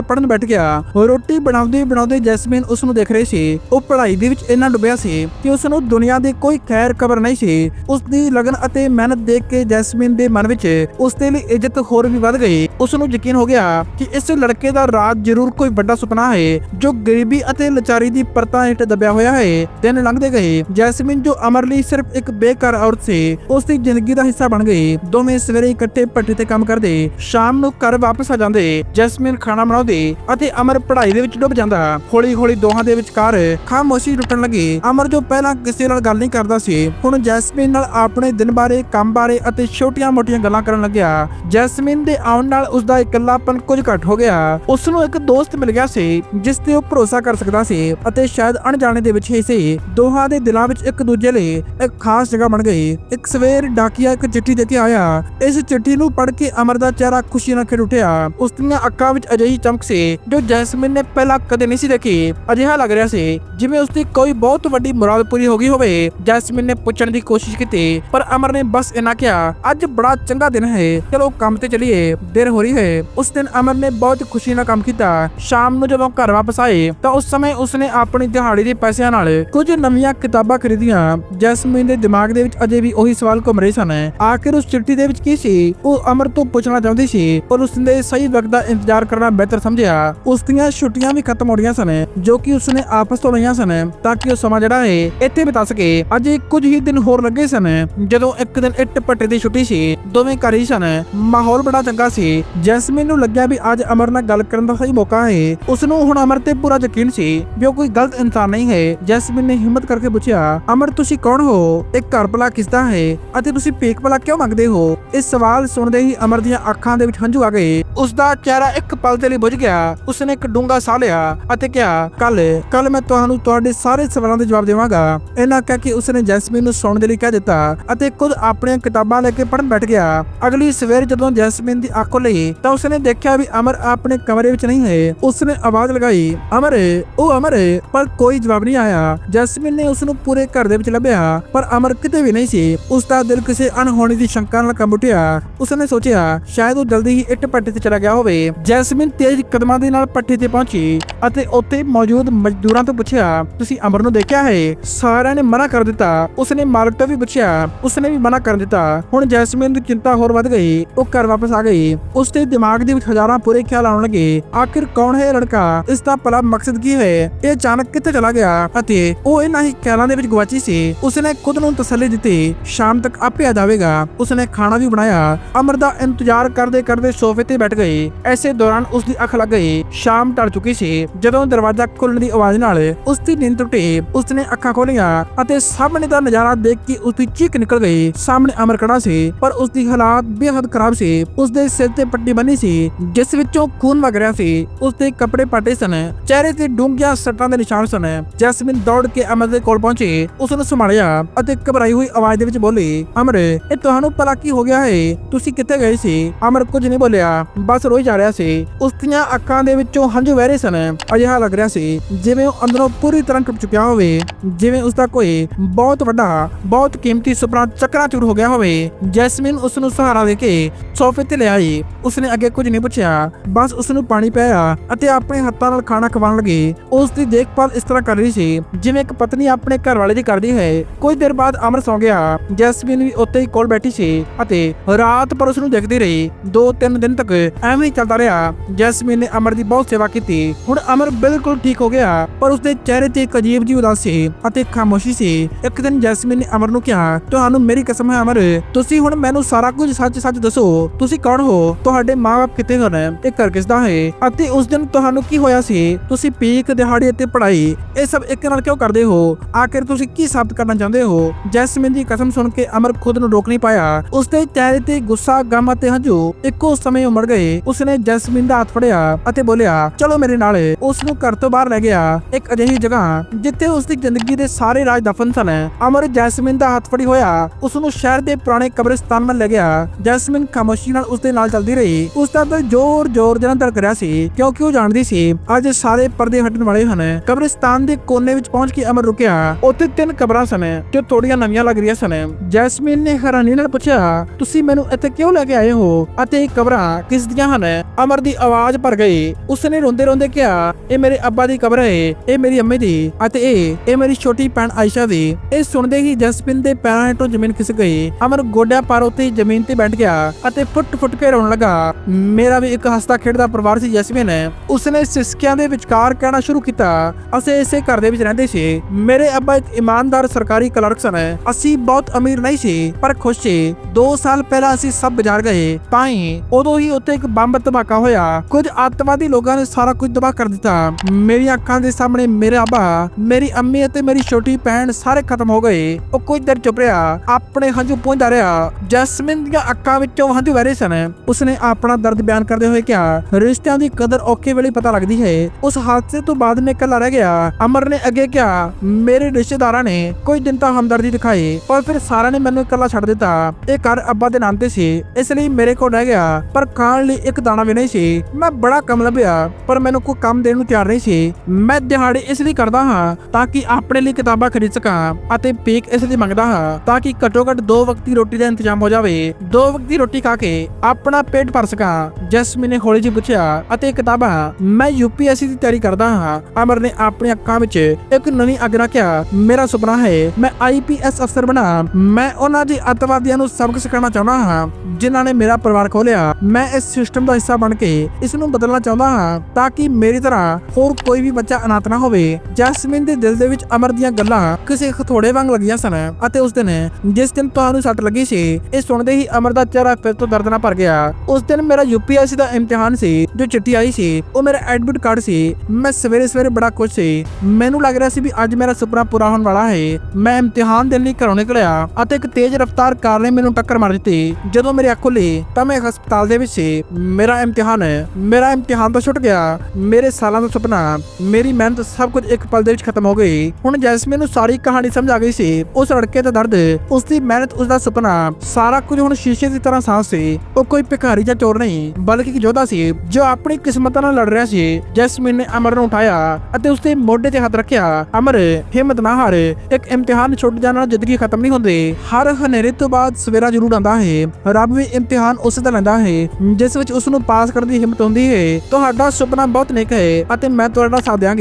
ਪੜਨ ਬੈਠ ਗਿਆ। ਰੋਟੀ ਬਣਾਉਂਦੇ ਬਣਾਉਂਦੇ ਜੈਸਮੀਨ ਉਸ ਨੂੰ ਦੇਖ ਰਹੇ ਸੀ, ਉਹ ਪੜ੍ਹਾਈ ਦੇ ਵਿੱਚ ਇੰਨਾ ਡੁੱਬਿਆ ਸੀ ਕਿ ਉਸ ਨੂੰ ਦੁਨੀਆ ਦੀ ਕੋਈ ਖੈਰ ਖਬਰ ਨਹੀਂ ਸੀ। ਉਸ ਦੀ ਲਗਨ ਅਤੇ ਮਿਹਨਤ ਦੇਖ ਕੇ ਜੈਸਮੀਨ ਦੇ ਮਨ ਵਿੱਚ ਉਸ ਦੇ ਲਈ ਇੱਜ਼ਤ ਹੋਰ ਵੀ ਵੱਧ ਗਈ। ਉਸ ਨੂੰ ਯਕੀਨ ਹੋ ਗਿਆ ਕਿ ਇਸ ਲੜਕੇ ਦਾ ਰਾਜ ਜ਼ਰੂਰ ਕੋਈ ਵੱਡਾ ਸੁਪਨਾ ਹੈ, ਜੋ ਗਰੀਬੀ ਅਤੇ ਲਾਚਾਰੀ ਦੀ ਪਰਤਾਂ ਹੇਠ ਦਬਿਆ ਹੋਇਆ ਹੈ। ਦਿਨ ਲੰਘਦੇ ਗਏ। ਜੈਸਮੀਨ, ਜੋ ਅਮਰ ਲਈ ਸਿਰਫ ਇੱਕ ਬੇਕਾਰ ਔਰਤ ਸੀ, ਉਸ ਦੀ ਜ਼ਿੰਦਗੀ ਦਾ ਹਿੱਸਾ ਬਣ ਗਈ। ਦੋਵੇਂ ਸਵੇਰੇ ਇਕੱਠੇ ਭੱਠੇ ਤੇ ਕੰਮ ਕਰਦੇ। ਸ਼ਾਮ ਨੂੰ ਘਰ ਵਾਪਸ ਆ ਜਾਂਦੇ। ਜੈਸਮੀਨ ਖਾਣਾ ਬਣਾਉਂਦੀ ਅਤੇ ਅਮਰ ਪੜ੍ਹਾਈ ਦੇ ਵਿੱਚ ਡੁੱਬ ਜਾਂਦਾ। ਹੌਲੀ ਹੌਲੀ ਦੋਹਾਂ ਦੋਹਾਂ ਦੇ ਵਿਚਕਾਰ ਖਾਮੋਸ਼ੀ ਟੁੱਟਣ ਲੱਗੀ। ਅਮਰ ਜੋ ਪਹਿਲਾਂ ਕਿਸੇ ਨਾਲ ਗੱਲ ਨਹੀਂ ਕਰਦਾ ਸੀ, ਹੁਣ ਜੈਸਮੀਨ ਨਾਲ ਆਪਣੇ ਦਿਨ ਬਾਰੇ, ਕੰਮ ਬਾਰੇ ਅਤੇ ਛੋਟੀਆਂ-ਮੋਟੀਆਂ ਗੱਲਾਂ ਕਰਨ ਲੱਗਿਆ। ਜੈਸਮੀਨ ਦੇ ਆਉਣ ਨਾਲ ਉਸ ਦਾ ਇਕੱਲਾਪਨ ਕੁਝ ਘੱਟ ਹੋ ਗਿਆ। ਉਸ ਨੂੰ ਇੱਕ ਦੋਸਤ ਮਿਲ ਗਿਆ ਸੀ, ਜਿਸ ਤੇ ਉਹ ਭਰੋਸਾ ਕਰ ਸਕਦਾ ਸੀ ਅਤੇ ਸ਼ਾਇਦ ਅਣਜਾਣੇ ਦੇ ਵਿੱਚ ਹੀ ਸੀ। ਦੋਹਾਂ ਦੇ ਦਿਲਾਂ ਵਿੱਚ ਇੱਕ ਦੂਜੇ ਲਈ ਇੱਕ ਖਾਸ ਜਗ੍ਹਾ ਬਣ ਗਈ। ਇੱਕ ਸਵੇਰ ਡਾਕੀਆ ਇੱਕ ਚਿੱਠੀ ਦੇ ਕੇ ਆਇਆ। ਇਸ ਚਿੱਠੀ ਨੂੰ ਪੜ੍ਹ ਕੇ ਅਮਰ ਦਾ ਚਿਹਰਾ ਖੁਸ਼ੀ ਨਾਲ ਖਿੜ ਉੱਠਿਆ। ਉਸ ਦੀਆਂ ਅੱਖਾਂ ਵਿੱਚ ਅਜਿਹੀ ਚਮਕ ਸੀ, ਜੋ ਜੈਸਮੀਨ ਨੇ ਪਹਿਲਾਂ ਕਦੇ ਨਹੀਂ ਸੀ ਦੇਖੀ। ਅਜਿਹਾ ਲੱਗ ਰਿਹਾ ਸੀ। ਜਿਵੇਂ ਉਸ ਦੀ ਕੋਈ ਬਹੁਤ ਵੱਡੀ ਮੁਰਾਦ ਪੂਰੀ ਹੋ ਗਈ ਹੋਵੇ, ਜੈਸਮੀਨ ਨੇ ਪੁੱਛਣ ਦੀ ਕੋਸ਼ਿਸ਼ ਕੀਤੀ, ਪਰ ਅਮਰ ਨੇ ਬਸ ਇਨਾ ਕਿਹਾ, ਅੱਜ ਬੜਾ ਚੰਗਾ ਦਿਨ ਹੈ। ਚਲੋ ਕੰਮ ਤੇ ਚਲੀਏ, ਦੇਰ ਹੋ ਰਹੀ ਹੈ। ਉਸ ਦਿਨ ਅਮਰ ਨੇ ਬਹੁਤ ਖੁਸ਼ੀ ਨਾਲ ਕੰਮ ਕੀਤਾ। ਸ਼ਾਮ ਨੂੰ ਜਦੋਂ ਘਰ ਵਾਪਸ ਆਏ, ਤਾਂ ਉਸ ਸਮੇਂ ਉਸਨੇ ਆਪਣੀ ਦਿਹਾੜੀ ਦੇ ਪੈਸਿਆਂ ਨਾਲ ਕੁਝ ਨਵੀਆਂ ਕਿਤਾਬਾਂ ਖਰੀਦੀਆਂ। ਜੈਸਮੀਨ ਦੇ ਦਿਮਾਗ ਦੇ ਵਿੱਚ ਅਜੇ ਵੀ ਉਹੀ ਸਵਾਲ ਘੁੰਮ ਰਹੇ ਸਨ। ਆਖਿਰ ਉਸ ਚਿੱਠੀ ਦੇ ਵਿੱਚ ਕੀ ਸੀ? ਉਹ ਅਮਰ ਤੋਂ ਪੁੱਛਣਾ ਚਾਹੁੰਦੀ ਸੀ, ਪਰ ਉਸਨੇ ਸਹੀ ਵਕਤ ਦਾ ਇੰਤਜ਼ਾਰ ਕਰਨਾ ਬਿਹਤਰ ਸਮਝਿਆ। ਉਸ ਦੀਆਂ ਛੁੱਟੀਆਂ ਵੀ ਖਤਮ ਹੋ ਰਹੀਆਂ ਸਨ, ਜੋ ਕਿ ਉਸਨੇ ਆਪਸ ਤੋਂ ਲਈਆਂ ਸਨ ਤਾਂ ਕਿ ਉਹ ਸਮਾਂ ਜਿਹੜਾ ਹੈ ਇੱਥੇ ਬਿਤਾ ਸਕੇ। ਅਜੇ ਕੁਝ ਹੀ ਦਿਨ ਹੋਰ ਲੱਗੇ ਸਨ, ਜਦੋਂ ਇੱਕ ਦਿਨ ਇੱਟ ਪੱਟੇ ਦੀ ਛੁੱਟੀ ਸੀ, ਦੋਵੇਂ ਘਰ ਹੀ ਸਨ। ਮਾਹੌਲ ਬੜਾ ਚੰਗਾ ਸੀ। ਜੈਸਮੀਨ ਨੂੰ ਲੱਗਿਆ ਵੀ ਅੱਜ ਅਮਰ ਨਾਲ ਗੱਲ ਕਰਨ ਦਾ ਸਹੀ ਮੌਕਾ ਹੈ। ਉਸ ਨੂੰ ਹੁਣ ਅਮਰ ਤੇ ਪੂਰਾ ਯਕੀਨ ਸੀ ਵੀ ਉਹ ਕੋਈ ਗਲਤ ਇਨਸਾਨ ਨਹੀਂ ਹੈ। ਜੈਸਮੀਨ ਨੇ ਹਿੰਮਤ ਕਰਕੇ ਪੁੱਛਿਆ, ਅਮਰ, ਤੁਸੀਂ ਕੌਣ ਹੋ? ਇੱਕ ਘਰ ਭਲਾ ਕਿਸਦਾ ਹੈ? ਅਤੇ ਤੁਸੀਂ ਪੇਕ ਭਲਾ ਕਿਉਂ ਮੰਗਦੇ ਹੋ? ਇਸ ਸਵਾਲ ਸੁਣਦੇ ਹੀ ਅਮਰ ਦੀਆਂ ਅੱਖਾਂ ਦੇ ਵਿੱਚ ਹੰਝੂ ਆ ਗਏ। ਉਸ ਦਾ ਚਿਹਰਾ ਇੱਕ ਪਲ ਦੇ ਲਈ ਬੁਝ ਗਿਆ। ਉਸਨੇ ਇੱਕ ਡੂੰਗਾ ਸਾਹ ਲਿਆ ਅਤੇ ਕਿਹਾ ਕੱਲ ਕੱਲ ਮੈਂ ਤੁਹਾਨੂੰ ਤੁਹਾਡੇ ਸਾਰੇ ਸਵਾਲਾਂ ਦੇ ਜਵਾਬ ਦੇਵਾਂਗਾ। ਇਹਨਾਂ ਕਹਿ ਕੇ ਉਸਨੇ ਜੈਸਮੀਨ ਨੂੰ ਸੌਣ ਦੇ ਲਈ ਕਹਿ ਦਿੱਤਾ ਅਤੇ ਖੁਦ ਆਪਣੀਆਂ ਕਿਤਾਬਾਂ ਲੈ ਕੇ ਪੜ੍ਹਨ ਬੈਠ ਗਿਆ। ਅਗਲੀ ਸਵੇਰ ਜਦੋਂ ਜੈਸਮੀਨ ਦੀ ਅੱਖ ਖੁੱਲੀ ਤਾਂ ਉਸਨੇ ਦੇਖਿਆ ਵੀ ਅਮਰ ਆਪਣੇ ਕਮਰੇ ਵਿੱਚ ਨਹੀਂ ਹੈ। ਉਸਨੇ ਆਵਾਜ਼ ਲਗਾਈ, ਅਮਰ ਉਹ ਅਮਰ! ਪਰ ਕੋਈ ਜਵਾਬ ਨਹੀਂ ਆਇਆ। ਜੈਸਮੀਨ ਨੇ ਉਸ ਨੂੰ ਪੂਰੇ ਘਰ ਦੇ ਵਿੱਚ ਲੱਭਿਆ, ਪਰ ਅਮਰ ਕਿਤੇ ਵੀ ਨਹੀਂ ਸੀ। ਉਸ ਦਾ ਦਿਲ ਕਿਸੇ ਅਣਹੋਣੀ ਦੀ ਸ਼ੰਕਾ ਨਾਲ ਕੰਬ ਉੱਠਿਆ। ਉਸਨੇ ਸੋਚਿਆ, ਸ਼ਾਇਦ ਉਹ ਜਲਦੀ ਹੀ ਇੱਟ ਪੱਟੇ ਤੇ ਚਲਾ ਗਿਆ ਹੋਵੇ। ਜੈਸਮੀਨ ਤੇਜ਼ ਕਦਮਾਂ ਦੇ ਨਾਲ ਪੱਟੇ ਤੇ ਪਹੁੰਚੀ ਅਤੇ ਉੱਥੇ ਮੌਜੂਦ ਮਜ਼ਦੂਰਾਂ ਤੋਂ ਪੁੱਛਿਆ, ਤੁਸੀਂ ਅਮਰ ਨੂੰ ਦੇਖਿਆ ਹੈ? ਸਾਰਿਆਂ ਨੇ ਮਨਾ ਕਰ ਦਿੱਤਾ। ਉਸਨੇ ਮਾਲਕ ਤੋਂ ਵੀ ਪੁੱਛਿਆ, ਉਸਨੇ ਵੀ ਮਨਾ ਕਰ ਦਿੱਤਾ। ਹੁਣ ਜੈਸਮੀਨ ਦੀ ਚਿੰਤਾ ਹੋਰ ਵੱਧ ਗਈ, ਉਹ ਘਰ ਵਾਪਸ ਆ ਗਈ। ਉਸ ਦੇ ਦਿਮਾਗ ਦੇ ਵਿੱਚ ਹਜ਼ਾਰਾਂ ਪੂਰੇ ਖਿਆਲ ਆਉਣ ਲੱਗੇ। ਆਖਿਰ ਕੌਣ ਹੈ ਇਹ ਲੜਕਾ? ਇਸ ਦਾ ਭਲਾ ਮਕਸਦ ਕੀ ਹੈ? ਇਹ ਅਚਾਨਕ ਕਿੱਥੇ ਚਲਾ ਗਿਆ? ਅਤੇ ਉਹ ਇਹਨਾਂ ਹੀ ਖਿਆਲਾਂ ਦੇ ਵਿੱਚ ਗਵਾਚੀ ਸੀ। ਉਸਨੇ ਖੁਦ ਨੂੰ ਤਸੱਲੀ ਦਿੱਤੀ, ਸ਼ਾਮ ਤੱਕ ਆਪੇ ਆ ਜਾਵੇਗਾ। ਉਸਨੇ ਖਾਣਾ ਵੀ ਬਣਾਇਆ। ਅਮਰ ਦਾ ਇੰਤਜ਼ਾਰ ਕਰਦੇ ਕਰਦੇ ਸੋਫੇ ਤੇ ਬੈਠ ਗਈ। ਐਸੇ ਦੌਰਾਨ ਉਸ ਦੀ ਅੱਖ ਲੱਗ ਗਈ। ਸ਼ਾਮ ਢਲ ਚੁੱਕੀ ਸੀ। ਜਦੋਂ ਦਰਵਾਜ਼ਾ ਖੁੱਲਣ ਦੀ ਆਵਾਜ਼ ਨਾਲ ਉਸ ਦੀ ਨੀਂਦ ਟੁੱਟੀ। ਉਸਨੇ ਅੱਖਾਂ ਖੋਲੀਆਂ ਅਤੇ ਸਾਹਮਣੇ ਦਾ ਨਜ਼ਾਰਾ ਦੇਖ ਕੇ ਉਸ ਦੀ ਚੀਕ ਨਿਕਲ ਗਈ। ਸਾਹਮਣੇ ਅਮਰ ਖੜਾ ਸੀ, ਪਰ ਉਸ ਦੀ ਹਾਲਾਤ ਬੇਹੱਦ ਖਰਾਬ ਸੀ। ਉਸ ਦੇ ਸਿਰ ਤੇ ਪੱਟੀ ਬੰਨੀ ਸੀ, ਜਿਸ ਵਿੱਚੋਂ ਖੂਨ ਵਗ ਰਿਹਾ ਸੀ। ਉਸ ਦੇ ਕੱਪੜੇ ਪਾਟੇ ਸਨ, ਚਿਹਰੇ ਤੇ ਡੂੰਘੀਆਂ ਸੱਟਾਂ ਦੇ ਨਿਸ਼ਾਨ ਸਨ। ਜੈਸਮਿਨ ਦੌੜ ਕੇ ਅਮਰ ਦੇ ਕੋਲ ਪਹੁੰਚੀ ਉਸ ਨੂੰ ਸੰਭਾਲਿਆ ਅਤੇ ਘਬਰਾਈ ਹੋਈ ਆਵਾਜ਼ ਦੇ ਵਿੱਚ ਬੋਲੀ, ਅਮਰ, ਇਹ ਤੁਹਾਨੂੰ ਭਲਾ ਕੀ ਹੋ ਗਿਆ ਹੈ? ਤੁਸੀਂ ਕਿੱਥੇ ਗਏ ਸੀ? ਅਮਰ ਕੁਝ ਨਹੀਂ ਬੋਲਿਆ, ਬਸ ਰੋਈ ਜਾ ਰਿਹਾ ਸੀ। ਉਸ ਦੀਆਂ ਅੱਖਾਂ ਦੇ ਵਿੱਚੋਂ ਹੰਝੂ ਵਹਿ ਰਹੇ ਸਨ। ਅਜਿਹਾ ਲੱਗ ਰਿਹਾ ਸੀ ਜਿਵੇਂ ਉਹ ਅੰਦਰੋਂ ਪੂਰੀ ਤਰ੍ਹਾਂ ਟੁੱਟ ਚੁੱਕਿਆ ਹੋਵੇ, ਜਿਵੇਂ ਉਸ ਦਾ ਕੋਈ ਬਹੁਤ ਵੱਡਾ, ਬਹੁਤ ਕੀਮਤੀ ਸੁਪਨਾ ਚੱਕਰਾਚੂਰ ਹੋ ਗਿਆ ਹੋਵੇ, ਜੈਸਮਿਨ ਉਸ ਨੂੰ ਸਹਾਰਾ ਦੇ ਕੇ ਸੋਫੇ ਤੇ ਲਿਆਈ ਆਈ। ਉਸਨੇ ਅੱਗੇ ਕੁਝ ਨਹੀਂ ਪੁੱਛਿਆ, ਬਸ ਉਸ ਨੂੰ ਪਾਣੀ ਪਿਆਇਆ ਅਤੇ ਆਪਣੇ ਹੱਥਾਂ ਨਾਲ ਖਾਣਾ ਖਵਾਉਣ ਲੱਗੀ। ਉਸ ਦੀ ਦੇਖਭਾਲ ਇਸ ਤਰ੍ਹਾਂ ਕਰ ਰਹੀ ਸੀ, ਜਿਵੇਂ ਇੱਕ ਪਤਨੀ ਆਪਣੇ ਘਰ ਵਾਲੇ ਦੀ ਕਰਦੀ ਹੈ। ਕੁਝ ਦੇਰ ਬਾਅਦ ਅਮਰ ਸੌ ਗਿਆ, ਜੈਸਮਿਨ ਵੀ ਉੱਥੇ ਹੀ ਕੋਲ ਬੈਠੀ ਸੀ ਅਤੇ ਰਾਤ ਪਰ ਉਸ ਨੂੰ ਦੇਖਦੀ ਰਹੀ। ਦੋ ਤਿੰਨ ਦਿਨ ਤੱਕ ਐਵੇਂ ਹੀ ਚੱਲਦਾ ਰਿਹਾ। ਜੈਸਮਿਨ ਨੇ ਅਮਰ ਦੀ ਬਹੁਤ ਸੇਵਾ ਕੀਤੀ। ਹੁਣ ਅਮਰ ਬਿਲਕੁਲ ਠੀਕ ਹੋ ਗਿਆ। ਪਰ ਉਸਦੇ ਚਿਹਰੇ ਤੇ ਇੱਕ ਅਜੀਬ ਜਿਹੀ ਉਦਾਸੀ ਅਤੇ ਖਾਮੋਸ਼ੀ ਸੀ। ਇੱਕ ਦਿਨ ਜੈਸਮਿਨ ਨੇ ਅਮਰ ਨੂੰ ਕਿਹਾ, ਤੁਹਾਨੂੰ ਮੇਰੀ ਕਸਮ ਹੈ ਅਮਰ, ਤੁਸੀਂ ਹੁਣ ਮੈਨੂੰ ਸਾਰਾ ਕੁਝ ਸੱਚ-ਸੱਚ ਦੱਸੋ। ਤੁਸੀਂ ਕੌਣ ਹੋ? ਤੁਹਾਡੇ ਮਾਪੇ ਕਿੱਥੇ ਹਨ? ਇਹ ਘਰ ਕਿਸਦਾ ਹੈ? ਅਤੇ ਉਸ ਦਿਨ ਤੁਹਾਨੂੰ ਕੀ ਹੋਇਆ ਸੀ? ਤੁਸੀਂ ਪੀਕ, ਦਿਹਾੜੀ ਅਤੇ ਪੜ੍ਹਾਈ, ਇਹ ਸਭ ਇੱਕ ਨਾਲ ਕਿਉਂ ਕਰਦੇ ਹੋ? ਆਖਿਰ ਤੁਸੀਂ ਕੀ ਸਾਬਤ ਕਰਨਾ ਚਾਹੁੰਦੇ ਹੋ? ਜੈਸਮੀਨ ਦੀ ਕਸਮ ਸੁਣ ਕੇ ਅਮਰ ਖੁਦ ਨੂੰ ਰੋਕ ਨਹੀਂ ਪਾਇਆ। ਉਸਦੇ ਚਿਹਰੇ ਤੇ ਗੁੱਸਾ, ਗਮ ਅਤੇ ਹੰਝੂ ਇੱਕੋ ਸਮੇਂ ਉਮੜ ਗਏ। ਉਸਨੇ ਜੈਸਮੀਨ ਦਾ ਹੱਥ ਫੜਿਆ ਅਤੇ ਬੋਲਿਆ, ਚਲੋ ਮੇਰੇ ਨਾਲ ਉਸ ਨੂੰ ਘਰ ਤੋਂ ਬਾਹਰ ਲੈ ਗਿਆ। ਇੱਕ ਅਜਿਹੀ ਜਗ੍ਹਾ ਜਿੱਥੇ ਉਸ ਦੀ ਜ਼ਿੰਦਗੀ ਦੇ ਸਾਰੇ ਰਾਜ ਦਫਨ ਸਨ ਅਮਰ ਜੈਸਮਿਨ ਦਾ ਹੱਥ ਫੜੀ ਹੋਇਆ ਉਸ ਨੂੰ ਸ਼ਹਿਰ ਦੇ ਪੁਰਾਣੇ ਕਬਰਿਸਤਾਨ ਵੱਲ ਲੈ ਗਿਆ। ਜੈਸਮਿਨ ਖਾਮੋਸ਼ੀ ਨਾਲ ਉਸ ਦੇ ਨਾਲ ਚੱਲਦੀ ਰਹੀ। ਉਸ ਦਾ ਦਿਲ ਜ਼ੋਰ-ਜ਼ੋਰ ਜਨਾਂ ਧੜਕ ਰਿਹਾ ਸੀ, ਕਿਉਂਕਿ ਉਹ ਜਾਣਦੀ ਸੀ, ਅੱਜ ਸਾਰੇ ਪਰਦੇ ਹਟਣ ਵਾਲੇ ਹਨ। ਕਬਰਿਸਤਾਨ ਦੇ ਕੋਨੇ ਵਿੱਚ ਪਹੁੰਚ ਕੇ ਅਮਰ ਰੁਕਿਆ। ਉੱਥੇ ਤਿੰਨ ਕਬਰਾਂ ਸਨ, ਜੋ ਥੋੜੀਆਂ ਨਵੀਆਂ ਲੱਗ ਰਹੀਆਂ ਸਨ। ਜੈਸਮਿਨ ਨੇ ਹੈਰਾਨੀ ਨਾਲ ਪੁੱਛਿਆ, ਤੁਸੀਂ ਮੈਨੂੰ ਇੱਥੇ ਕਿਉਂ ਲੈ ਕੇ ਆਏ ਹੋ? ਅਤੇ ਇਹ ਕਬਰਾਂ ਕਿਸ ਦੀਆਂ ਹਨ? ਅਮਰ ਦੀ ਆਵਾਜ਼ ਭਰ ਗਈ। ਉਸਨੇ ਰੋਂਦੇ-ਰੋਂਦੇ ਕਿਹਾ, ਇਹ ਮੇਰੇ ਅੱਬਾ ਦੀ ਕਬਰ ਹੈ ਇਹ ਮੇਰੀ ਅੰਮੀ ਦੀ ਅਤੇ ਇਹ ਇਹ ਮੇਰੀ ਛੋਟੀ ਭੈਣ ਆਇਸ਼ਾ ਦੀ। ਇਹ ਸੁਣਦੇ ਹੀ ਜੈਸਮਿਨ ਦੇ ਪੈਰਾਂ ਹੇਠੋਂ ਜ਼ਮੀਨ ਖਿਸਕ ਗਈ। ਅਮਰ ਗੋਡਿਆਂ ਪਰ ਉੱਤੇ ਜ਼ਮੀਨ ਤੇ ਬੈਠ ਗਿਆ ਅਤੇ ਫੁੱਟ-ਫੁੱਟ ਕੇ ਰੋਣ ਲੱਗਾ। ਮੇਰਾ ਵੀ ਇੱਕ ਹੱਸਦਾ ਖੇਡਦਾ ਪਰਿਵਾਰ ਸੀ ਜੈਸਮਿਨ ਉਸਨੇ ਸਿਸਕਿਆਂ ਦੇ ਵਿਚਕਾਰ ਕਹਿਣਾ ਸ਼ੁਰੂ ਕੀਤਾ। ਅਸੀਂ ਇਸੇ ਘਰ ਦੇ ਵਿੱਚ ਰਹਿੰਦੇ ਸੀ। ਮੇਰੇ ਅੱਬਾ ਇੱਕ ਇਮਾਨਦਾਰ ਸਰਕਾਰੀ ਕਲਰਕ ਸਨ। ਅਸੀਂ ਬਹੁਤ ਅਮੀਰ ਨਹੀਂ ਸੀ, ਪਰ ਖੁਸ਼ ਸੀ। 2 ਸਾਲ ਪਹਿਲਾਂ ਅਸੀਂ ਸਭ ਬਾਜ਼ਾਰ ਗਏ। ਤਾਂ ਹੀ ਉਦੋਂ ਹੀ ਉੱਥੇ ਇੱਕ ਬੰਬ ਧਮਾਕਾ ਹੋਇਆ। ਕੁਝ ਅੱਤਵਾਦੀ ਲੋਕਾਂ ਨੇ ਸਾਰਾ ਕੁਝ ਤਬਾਹ ਕਰ ਦਿੱਤਾ। ਮੇਰੀਆਂ ਅੱਖਾਂ ਦੇ ਸਾਹਮਣੇ ਮੇਰੇ ਅੱਬਾ, ਮੇਰੀ ਅੰਮੀ ਅਤੇ ਮੇਰੀ ਛੋਟੀ ਭੈਣ ਸਾਰੇ ਖਤਮ ਹੋ ਗਏ। ਉਹ ਕੁਝ ਦੇਰ ਚੁੱਪ ਰਿਹਾ, ਆਪਣੇ ਹੰਝੂ ਪੁੰਝਦਾ ਰਿਹਾ। ਜੈਸਮਿਨ ਦੀਆਂ ਅੱਖਾਂ ਵਿੱਚੋਂ ਹੰਝੂ ਵਹਿ ਰਹੇ ਸਨ। ਉਸਨੇ ਆਪਣਾ ਦਰਦ ਬਿਆਨ ਕਰਦੇ ਹੋਏ ਕਿਹਾ, ਰਿਸ਼ਤਿਆਂ ਦੀ ਕਦਰ ਔਖੇ ਵੇਲੇ ਪਤਾ ਲੱਗਦੀ ਹੈ। ਉਸ ਹਾਦਸੇ ਤੋਂ ਬਾਅਦ ਮੈਂ ਇਕੱਲਾ ਰਹਿ ਗਿਆ। ਅਮਰ ਨੇ ਅੱਗੇ ਕਿਹਾ, ਮੇਰੇ ਰਿਸ਼ਤੇਦਾਰਾਂ ਨੇ ਕੁਝ ਦਿਨ ਤਾਂ ਹਮਦਰਦੀ ਦਿਖਾਈ, ਪਰ ਫਿਰ ਸਾਰਿਆਂ ਨੇ ਮੈਨੂੰ ਇਕੱਲਾ ਛੱਡ ਦਿੱਤਾ। ਇਹ ਘਰ ਅੱਬਾ ਦੇ ਨਾਂ ਤੇ ਸੀ, ਇਸ ਲਈ ਮੇਰੇ ਕੋਲ ਰਹਿ ਗਿਆ। ਪਰ ਖਾਣ ਲਈ ਇੱਕ ਦਾਣਾ ਵੀ ਨਹੀਂ ਸੀ। ਮੈਂ ਬੜਾ ਕੰਮ ਲੱਭਿਆ, ਪਰ ਮੈਨੂੰ ਕੋਈ ਕੰਮ ਦੇਣ ਨੂੰ ਤਿਆਰ ਨਹੀਂ ਸੀ। ਮੈਂ ਦਿਹਾੜੀ ਇਸ ਲਈ ਕਰਦਾ ਹਾਂ ਤਾਂ ਕਿ ਆਪਣੇ ਲਈ ਕਿਤਾਬਾਂ ਖਰੀਦ ਸਕਾਂ ਅਤੇ ਪੀਕ ਇਸ ਲਈ ਮੰਗਦਾ ਹਾਂ ਤਾਂ ਕਿ ਘੱਟੋ ਘੱਟ ਦੋ ਵਕਤ ਰੋਟੀ ਦਾ ਇੰਤਜ਼ਾਮ ਹੋ ਜਾਵੇ। ਦੋ ਵਕਤ ਰੋਟੀ ਖਾ ਕੇ ਆਪਣਾ ਪੇਟ ਭਰ ਸਕਾਂ, ਜੈਸਮੀਨ ਨੇ ਹੌਲੀ ਜਿਹੀ ਪੁੱਛਿਆ ਅਤੇ ਕਿਤਾਬਾਂ ਮੈਂ ਯੂਪੀਐਸਸੀ ਦੀ ਤਿਆਰੀ ਕਰਦਾ ਹਾਂ। ਅਮਰ ਨੇ ਆਪਣੀ ਅੱਖਾਂ ਵਿੱਚ ਇੱਕ ਨਵੀਂ ਅੱਗ ਰੱਖਿਆ। ਮੇਰਾ ਸੁਪਨਾ ਹੈ, ਮੈਂ ਆਈਪੀਐਸ ਅਫਸਰ ਬਣਾ। ਮੈਂ ਉਹਨਾਂ ਦੇ ਅੱਤਵਾਦੀਆਂ ਨੂੰ ਸਬਕ ਸਿਖਾਉਣਾ ਚਾਹੁੰਦਾ ਹਾਂ, ਜਿਨ੍ਹਾਂ ਨੇ ਮੇਰਾ ਪਰਿਵਾਰ ਖੋਲਿਆ ਮੈਂ ਇਸ ਸਿਸਟਮ ਦਾ ਹਿੱਸਾ ਬਣ ਕੇ ਇਸ ਨੂੰ ਬਦਲਣਾ ਚਾਹੁੰਦਾ ਹਾਂ ਤਾਂ ਕਿ ਮੇਰੀ ਤਰ੍ਹਾਂ ਹੋਰ ਕੋਈ ਵੀ ਬੱਚਾ ਅਨਾਥ ਨਾ ਹੋਵੇ। ਜੈਸਮਿਨ ਦੇ ਦਿਲ ਦੇ ਵਿੱਚ ਅਮਰ ਦੀਆਂ ਗੱਲਾਂ ਕਿਸੇ ਹਥੋੜੇ ਵਾਂਗ ਲੱਗੀਆਂ ਸਨ ਅਤੇ ਉਸ ਦਿਨ ਜਿਸ ਦਿਨ ਤੁਹਾਨੂੰ ਸੱਟ ਲੱਗੀ ਸੀ, ਇਹ ਸੁਣਦੇ ਹੀ ਅਮਰ ਦਾ ਚਿਹਰਾ ਫਿਰ ਤੋਂ ਦਰਦ ਨਾਲ ਭਰ ਗਿਆ। ਉਸ ਦਿਨ ਮੇਰਾ ਯੂਪੀਐਸਸੀ ਦਾ ਇਮਤਿਹਾਨ ਸੀ, ਜੋ ਚਿੱਠੀ ਆਈ ਸੀ, ਉਹ ਮੇਰਾ ਐਡਮਿਟ ਕਾਰਡ ਸੀ। ਮੈਂ ਸਵੇਰੇ ਸਵੇਰੇ ਬੜਾ ਖੁਸ਼ ਸੀ। ਮੈਨੂੰ ਲੱਗ ਰਿਹਾ ਸੀ ਵੀ ਅੱਜ ਮੇਰਾ ਸੁਪਨਾ ਪੂਰਾ ਹੋਣ ਵਾਲਾ ਹੈ। ਮੈਂ ਇਮਤਿਹਾਨ ਦੇਣ ਲਈ ਘਰੋਂ ਨਿਕਲਿਆ ਅਤੇ ਇੱਕ ਤੇਜ਼ ਰਫ਼ਤਾਰ ਕਾਰ ਨੇ ਮੈਨੂੰ ਟੱਕਰ ਮਾਰ ਦਿੱਤੀ। ਜਦੋਂ ਮੇਰੀ ਅੱਖ ਖੁੱਲੀ, ਤਾਂ ਮੈਂ ਹਸਪਤਾਲ ਦੇ ਵਿੱਚ ਸੀ। ਮੇਰਾ ਇਮਤਿਹਾਨ ਮੇਰਾ ਇਮਤਿਹਾਨ ਤਾਂ ਛੁੱਟ ਗਿਆ। ਮੇਰੇ ਸਾਲਾਂ ਦਾ ਸੁਪਨਾ, ਮੇਰੀ ਮਿਹਨਤ ਸਭ ਕੁਝ ਇੱਕ ਪਲ ਦੇ ਵਿੱਚ ਖਤਮ ਹੋ ਗਈ। ਹੁਣ ਜੈਸਮੀਨ ਨੂੰ ਸਾਰੀ ਕਹਾਣੀ ਸਮਝ ਆ ਗਈ ਸੀ। ਉਸ ਲੜਕੇ ਦਾ ਦਰਦ ਉਸ ਦੀ ਮਿਹਨਤ ਉਸ ਦਾ ਸੁਪਨਾ, ਸਾਰਾ ਕੁਝ ਹੁਣ ਸ਼ੀਸ਼ੇ ਦੀ ਤਰ੍ਹਾਂ ਸਾਫ਼ ਸੀ। ਉਹ ਕੋਈ ਭਿਖਾਰੀ ਜਾਂ ਚੋਰ ਨਹੀਂ, ਬਲਕਿ ਇੱਕ ਯੋਧਾ ਸੀ, ਜੋ ਆਪਣੀ ਕਿਸਮਤ ਨਾਲ ਲੜ ਰਿਹਾ ਸੀ। ਜੈਸਮੀਨ ਨੇ ਅਮਰ ਨੂੰ ਉਠਾਇਆ ਅਤੇ ਉਸ ਦੇ ਮੋਢੇ ਤੇ ਹੱਥ ਰੱਖਿਆ। ਅਮਰ, ਹਿੰਮਤ ਨਾ ਹਾਰ, ਇੱਕ ਇਮਤਿਹਾਨ ਛੁੱਟ ਜਾਣ ਨਾਲ ਜ਼ਿੰਦਗੀ ਖਤਮ ਨਹੀਂ ਹੁੰਦੀ। ਹਰ ਹਨੇਰੇ ਤੋਂ ਬਾਅਦ ਸਵੇਰਾ ਜ਼ਰੂਰ ਆਉਂਦਾ ਹੈ। ਰੱਬ ਵੀ ਇਮਤਿਹਾਨ ਉਸ ਦਾ ਲੈਂਦਾ ਹੈ, ਜਿਸ ਵਿੱਚ ਉਸ ਨੂੰ ਪਾਸ ਕਰਨ ਦੀ ਹਿੰਮਤ ਹੁੰਦੀ ਹੈ। ਤੁਹਾਡਾ ਸੁਪਨਾ ਬਹੁਤ ਨੇਕ ਹੈ ਅਤੇ ਮੈਂ ਤੁਹਾਡਾ ਸਾਥ ਦਿਆਂਗੇ।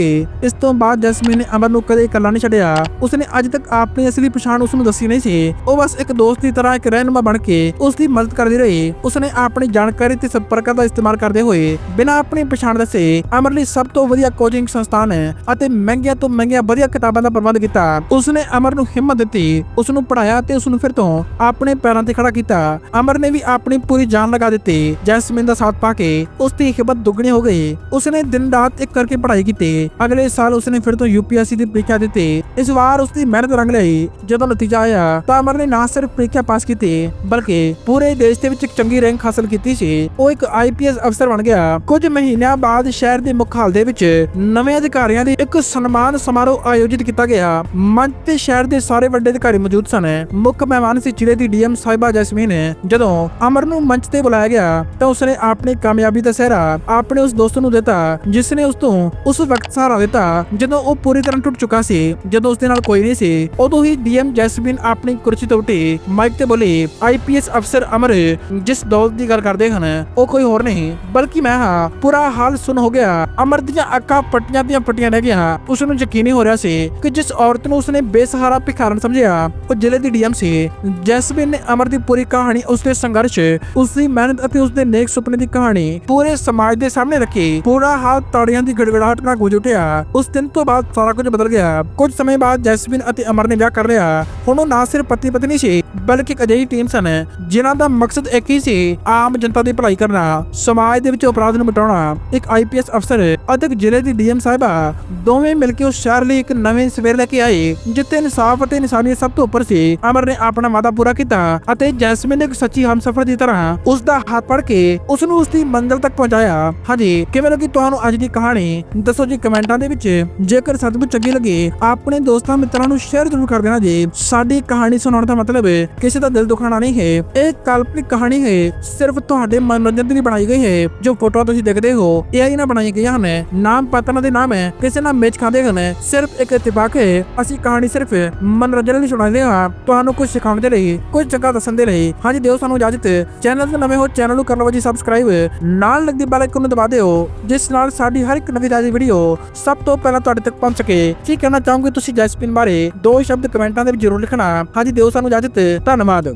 ਇਸ ਤੋਂ ਬਾਅਦ ਜੈਸਮੀਨ ਨੇ ਅਮਰ ਨੂੰ ਕਦੇ ਇਕੱਲਾ ਨਹੀਂ ਛੱਡਿਆ। ਉਸਨੇ ਅੱਜ ਤੱਕ ਆਪਣੀ ਅਸਲੀ ਪਛਾਣ ਉਸ ਨੂੰ ਦੱਸੀ ਨਹੀਂ ਸੀ। ਉਹ ਬਸ ਇੱਕ ਦੋਸਤ ਦੀ ਤਰ੍ਹਾਂ ਇੱਕ ਰਹਿਨੁਮਾ ਬਣ ਕੇ ਉਸ ਦੀ ਮਦਦ ਕਰਦੀ ਰਹੀ। ਉਸਨੇ ਆਪਣੀ ਜਾਣਕਾਰੀ ਤੇ ਸੰਪਰਕਾਂ ਦਾ ਇਸਤੇਮਾਲ ਕਰਦੇ ਹੋਏ ਬਿਨਾਂ ਆਪਣੀ ਪਛਾਣ ਦੱਸੇ ਅਮਰ ਲਈ ਸਭ ਤੋਂ ਵਧੀਆ ਕੋਚਿੰਗ ਸੰਸਥਾਨ ਹੈ ਅਤੇ ਮਹਿੰਗੀਆਂ ਤੋਂ ਮਹਿੰਗੀਆਂ ਵਧੀਆ ਕਿਤਾਬਾਂ ਦਾ ਪ੍ਰਬੰਧ ਕੀਤਾ। ਉਸਨੇ ਅਮਰ ਨੂੰ ਹਿੰਮਤ ਦਿੱਤੀ ਉਸ ਨੂੰ ਪੜਾਇਆ ਤੇ ਉਸ ਨੂੰ ਫਿਰ ਤੋਂ ਆਪਣੇ ਪੈਰਾਂ ਤੇ ਖੜਾ ਕੀਤਾ। ਅਮਰ ਨੇ ਵੀ ਆਪਣੀ ਪੂਰੀ ਜਾਨ ਲਗਾ ਦਿੱਤੀ। ਜੈਸਮੀਨ ਦਾ ਸਾਥ ਪਾ ਕੇ ਉਸ ਦੀ ਹਿੰਮਤ ਦੁੱਗਣੀ ਹੋ ਗਈ। ਉਸਨੇ ਦਿਨ ਰਾਤ ਇੱਕ ਕਰਕੇ ਪੜ੍ਹਾਈ ਕੀਤੀ। ਅਗਲੇ ਸਾਲ ਉਸਨੇ ਫਿਰ ਤੋਂ ਯੂਪੀਐਸਸੀ ਦੀ ਪ੍ਰੀਖਿਆ ਦਿੱਤੀ। ਇਸ ਵਾਰ ਉਸ ਮਿਹਨਤ ਰੰਗ ਲਈ, ਜਦੋਂ ਨਤੀਜਾ ਆਇਆ, ਤਾਂ ਅਮਰ ਨੇ ਨਾ ਸਿਰਫ ਪ੍ਰੀਖਿਆ ਪਾਸ ਕੀਤੀ, ਬਲਕਿ ਪੂਰੇ ਦੇਸ਼ ਦੇ ਵਿੱਚ ਇੱਕ ਚੰਗੀ ਰੈਂਕ ਹਾਸਲ ਕੀਤੀ ਸੀ। ਉਹ ਇੱਕ ਆਈਪੀਐਸ ਅਫਸਰ ਬਣ ਗਿਆ। ਕੁਝ ਮਹੀਨਿਆਂ ਬਾਅਦ ਸ਼ਹਿਰ ਦੇ ਮੁੱਖ ਦੇ ਵਿੱਚ ਨਵੇਂ ਅਧਿਕਾਰੀਆਂ ਦੀ ਇੱਕ ਸਨਮਾਨ ਸਮਾਰੋਹ ਆਯੋਜਿਤ ਕੀਤਾ ਗਿਆ। ਮੰਚ ਤੇ ਸ਼ਹਿਰ ਦੇ ਸਾਰੇ ਵੱਡੇ ਅਧਿਕਾਰੀ ਮੌਜੂਦ ਸਨ। ਮੁੱਖ ਮਹਿਮਾਨ ਸੀ ਜ਼ਿਲ੍ਹੇ ਦੀ ਡੀਐਮ ਸਾਹਿਬਾ ਜੈਸਮੀਨ। ਜਦੋਂ ਅਮਰ ਨੂੰ ਮੰਚ ਤੇ ਬੁਲਾਇਆ ਗਿਆ, ਤਾਂ ਉਸਨੇ ਆਪਣੀ ਕਾਮਯਾਬੀ ਦਾ ਸਿਹਰਾ ਆਪਣੇ ਉਸ ਦੋਸਤ ਨੂੰ ਦਿੱਤਾ, ਜਿਸ ਨੇ ਉਸ ਤੋਂ ਉਸ ਵਕਤ ਸਹਾਰਾ ਦਿੱਤਾ। ਜਦੋਂ ਉਹ ਪੂਰੀ ਤਰ੍ਹਾਂ ਟੁੱਟ ਚੁੱਕਾ ਸੀ, ਜਦੋਂ ਉਸ ਦੇ ਨਾਲ ਕੋਈ ਨਹੀਂ ਸੀ, ਉਦੋਂ ਹੀ ਡੀਐਮ ਜੈਸਮੀਨ ਆਪਣੀ ਕੁਰਸੀ ਤੋਂ ਉੱਠੀ, ਮਾਈਕ ਤੇ ਬੋਲੀ ਆਈਪੀਐਸ ਅਫਸਰ ਅਮਰ, ਜਿਸ ਦੌਲਤ ਦੀ ਗੱਲ ਕਰਦੇ ਹਨ, ਉਹ ਕੋਈ ਹੋਰ ਨਹੀਂ, ਬਲਕਿ ਮੈਂ ਹਾਂ। ਪੂਰਾ ਹਾਲ ਸੁਣ ਹੋ ਗਿਆ। ਅਮਰ ਦੀਆਂ ਅੱਖਾਂ ਪੱਟੀਆਂ ਦੀਆਂ ਪੱਟੀਆਂ ਰਹਿ ਗਈਆਂ। ਉਸ ਨੂੰ ਯਕੀਨ ਨਹੀਂ ਹੋ ਰਿਹਾ ਸੀ ਕਿ ਜਿਸ ਔਰਤ ਨੂੰ ਉਸਨੇ ਬੇਸਹਾਰਾ ਭਿਖਾਰਨ ਸਮਝਿਆ, ਉਹ ਜ਼ਿਲ੍ਹੇ ਦੀ ਡੀਐਮ ਸੀ। ਜੈਸਮੀਨ ਨੇ ਅਮਰ ਦੀ ਪੂਰੀ ਕਹਾਣੀ ਉਸਦੇ ਸੰਘਰਸ਼, ਉਸਦੀ ਮਿਹਨਤ ਅਤੇ ਉਸਦੇ ਨੇਕ ਸੁਪਨੇ ਦੀ ਕਹਾਣੀ ਪੂਰੇ ਸਮਾਜ ਦੇ ਸਾਹਮਣੇ ਰੱਖੀ। ਪੂਰਾ ਹਾਲ ਤਾੜੀਆਂ ਦੀ ਗੜਗੜਾਹਟ ਨਾਲ ਗੂੰਜ ਉੱਠਿਆ, ਉਸ ਦਿਨ ਤੋਂ ਬਾਅਦ ਸਾਰਾ ਕੁਝ ਬਦਲ ਗਿਆ। ਕੁਝ ਸਮੇਂ ਬਾਅਦ ਜੈਸਮੀਨ ਅਤੇ ਅਮਰ ਨੇ ਵਿਆਹ ਕਰ ਲਿਆ। ਹੁਣ ਉਹ ਨਾ ਸਿਰਫ ਪਤੀ ਪਤਨੀ ਸੀ, ਬਲਕਿ ਇੱਕ ਅਜਿਹੀ ਟੀਮ ਸਨ, ਜਿਨ੍ਹਾਂ ਦਾ ਮਕਸਦ ਇੱਕ ਹੀ ਸੀ, ਆਮ ਜਨਤਾ ਦੀ ਭਲਾਈ ਕਰਨਾ, ਸਮਾਜ ਦੇ ਵਿੱਚ ਅਪਰਾਧ ਨੂੰ ਮਿਟਾਉਣਾ। ਇੱਕ ਆਈਪੀਐਸ ਅਫਸਰ ਅਤੇ ਜ਼ਿਲ੍ਹੇ ਦੀ ਡੀਐਮ ਸਾਹਿਬਾ, ਦੋਵੇਂ ਮਿਲ ਕੇ ਉਸ ਸ਼ਹਿਰ ਲਈ ਇੱਕ ਨਵੇਂ ਸਵੇਰ ਲੈ ਕੇ ਆਏ, ਜਿੱਥੇ ਇਨਸਾਫ ਅਤੇ ਇਨਸਾਨੀਅਤ ਸਭ ਤੋਂ ਉੱਪਰ ਸੀ। ਅਮਰ ਨੇ ਆਪਣਾ ਵਾਅਦਾ ਪੂਰਾ ਕੀਤਾ ਅਤੇ ਜੈਸਮਿਨ ਨੇ ਇੱਕ ਸੱਚੀ ਹਮਸਫਰ ਦੀ ਤਰ੍ਹਾਂ ਉਸ ਦਾ ਹੱਥ ਫੜ ਕੇ ਉਸ ਨੂੰ ਉਸ ਦੀ ਮੰਜ਼ਿਲ ਤੱਕ ਪਹੁੰਚਾਇਆ। ਹਾਂਜੀ, ਕਿਵੇਂ ਲੱਗੀ ਤੁਹਾਨੂੰ ਅੱਜ ਦੀ ਕਹਾਣੀ? ਦੱਸੋ ਜੀ ਕਮੈਂਟਾਂ ਦੇ ਵਿੱਚ, ਜੇਕਰ ਸਤਿਗੁਰ ਚੰਗੀ ਲੱਗੇ, ਆਪਣੇ ਦੋਸਤਾਂ ਮਿੱਤਰਾਂ ਨੂੰ ਸ਼ੇਅਰ ਜ਼ਰੂਰ ਕਰ ਦੇਣਾ ਜੀ। ਸਾਡੀ ਕਹਾਣੀ ਸੁਣਾਉਣ ਦਾ ਮਤਲਬ, ਕਿਸੇ ਦਾ ਦਿਲ ਦੁਖਾਣਾ ਨਹੀਂ ਹੈ। ਇਹ ਕਾਲਪਨਿਕ ਕਹਾਣੀ ਹੈ, ਸਿਰਫ ਤੁਹਾਡੇ ਮਨੋਰੰਜਨ ਦੇ ਲਈ ਬਣਾਈ ਗਈ ਹੈ। ਜੋ ਫੋਟੋਆਂ ਤੁਸੀਂ ਦੇਖਦੇ ਹੋ, ਇਹ ਨਾ ਬਣਾਈ ਗਈਆਂ ਹਨ। ਨਾਮ ਪਤਨਾ ਦੇ ਨਾਮ ਹੈ, ਕਿਸੇ ਨਾਲ ਮੇਚ ਖਾਂਦੇ ਹਨ। ਸਿਰਫ ਇੱਕ ਇਤਿਬਾਕ ਹੈ, ਅਸੀਂ ਕਹਾਣੀ ਸਿਰਫ ਮਨੋਰੰਜਨ ਲਈ ਸੁਣਾਉਂਦੇ ਹਾਂ। ਤੁਹਾਨੂੰ ਕੁਝ ਸਿਖਾਉਣ ਦੇ ਲਈ ਕੁਝ ਚੰਗਾ ਦੱਸਣ ਦੇ ਲਈ ਹਾਂਜੀ ਦਿਓ ਸਾਨੂੰ ਇਜਾਜ਼ਤ। ਚੈਨਲ ਤੇ ਨਵੇਂ ਹੋ, ਚੈਨਲ ਨੂੰ ਕਰ ਲਓ ਜੀ ਸਬਸਕ੍ਰਾਈਬ ਨਾਲ ਲੱਗਦੀ ਬੈਲ ਆਈਕਨ ਨੂੰ ਦਬਾ ਦਿਓ, ਜਿਸ ਨਾਲ ਸਾਡੀ ਹਰ ਇੱਕ ਨਵੀਂ ਤਾਜ਼ੀ ਵੀਡੀਓ ਸਭ ਤੋਂ ਪਹਿਲਾਂ ਤੁਹਾਡੇ ਤੱਕ ਪਹੁੰਚ ਸਕੇ ਕੀ ਕਹਿਣਾ ਚਾਹੋਗੇ ਤੁਸੀਂ ਜੈਸਪਿਨ ਬਾਰੇ? ਦੋ ਸ਼ਬਦ ਕਮੈਂਟਾਂ ਦੇ ਵਿੱਚ ਜ਼ਰੂਰ ਲਿਖਣਾ। ਹਾਂਜੀ ਦਿਓ ਸਾਨੂੰ ਇਜਾਜ਼ਤ। ਧੰਨਵਾਦ।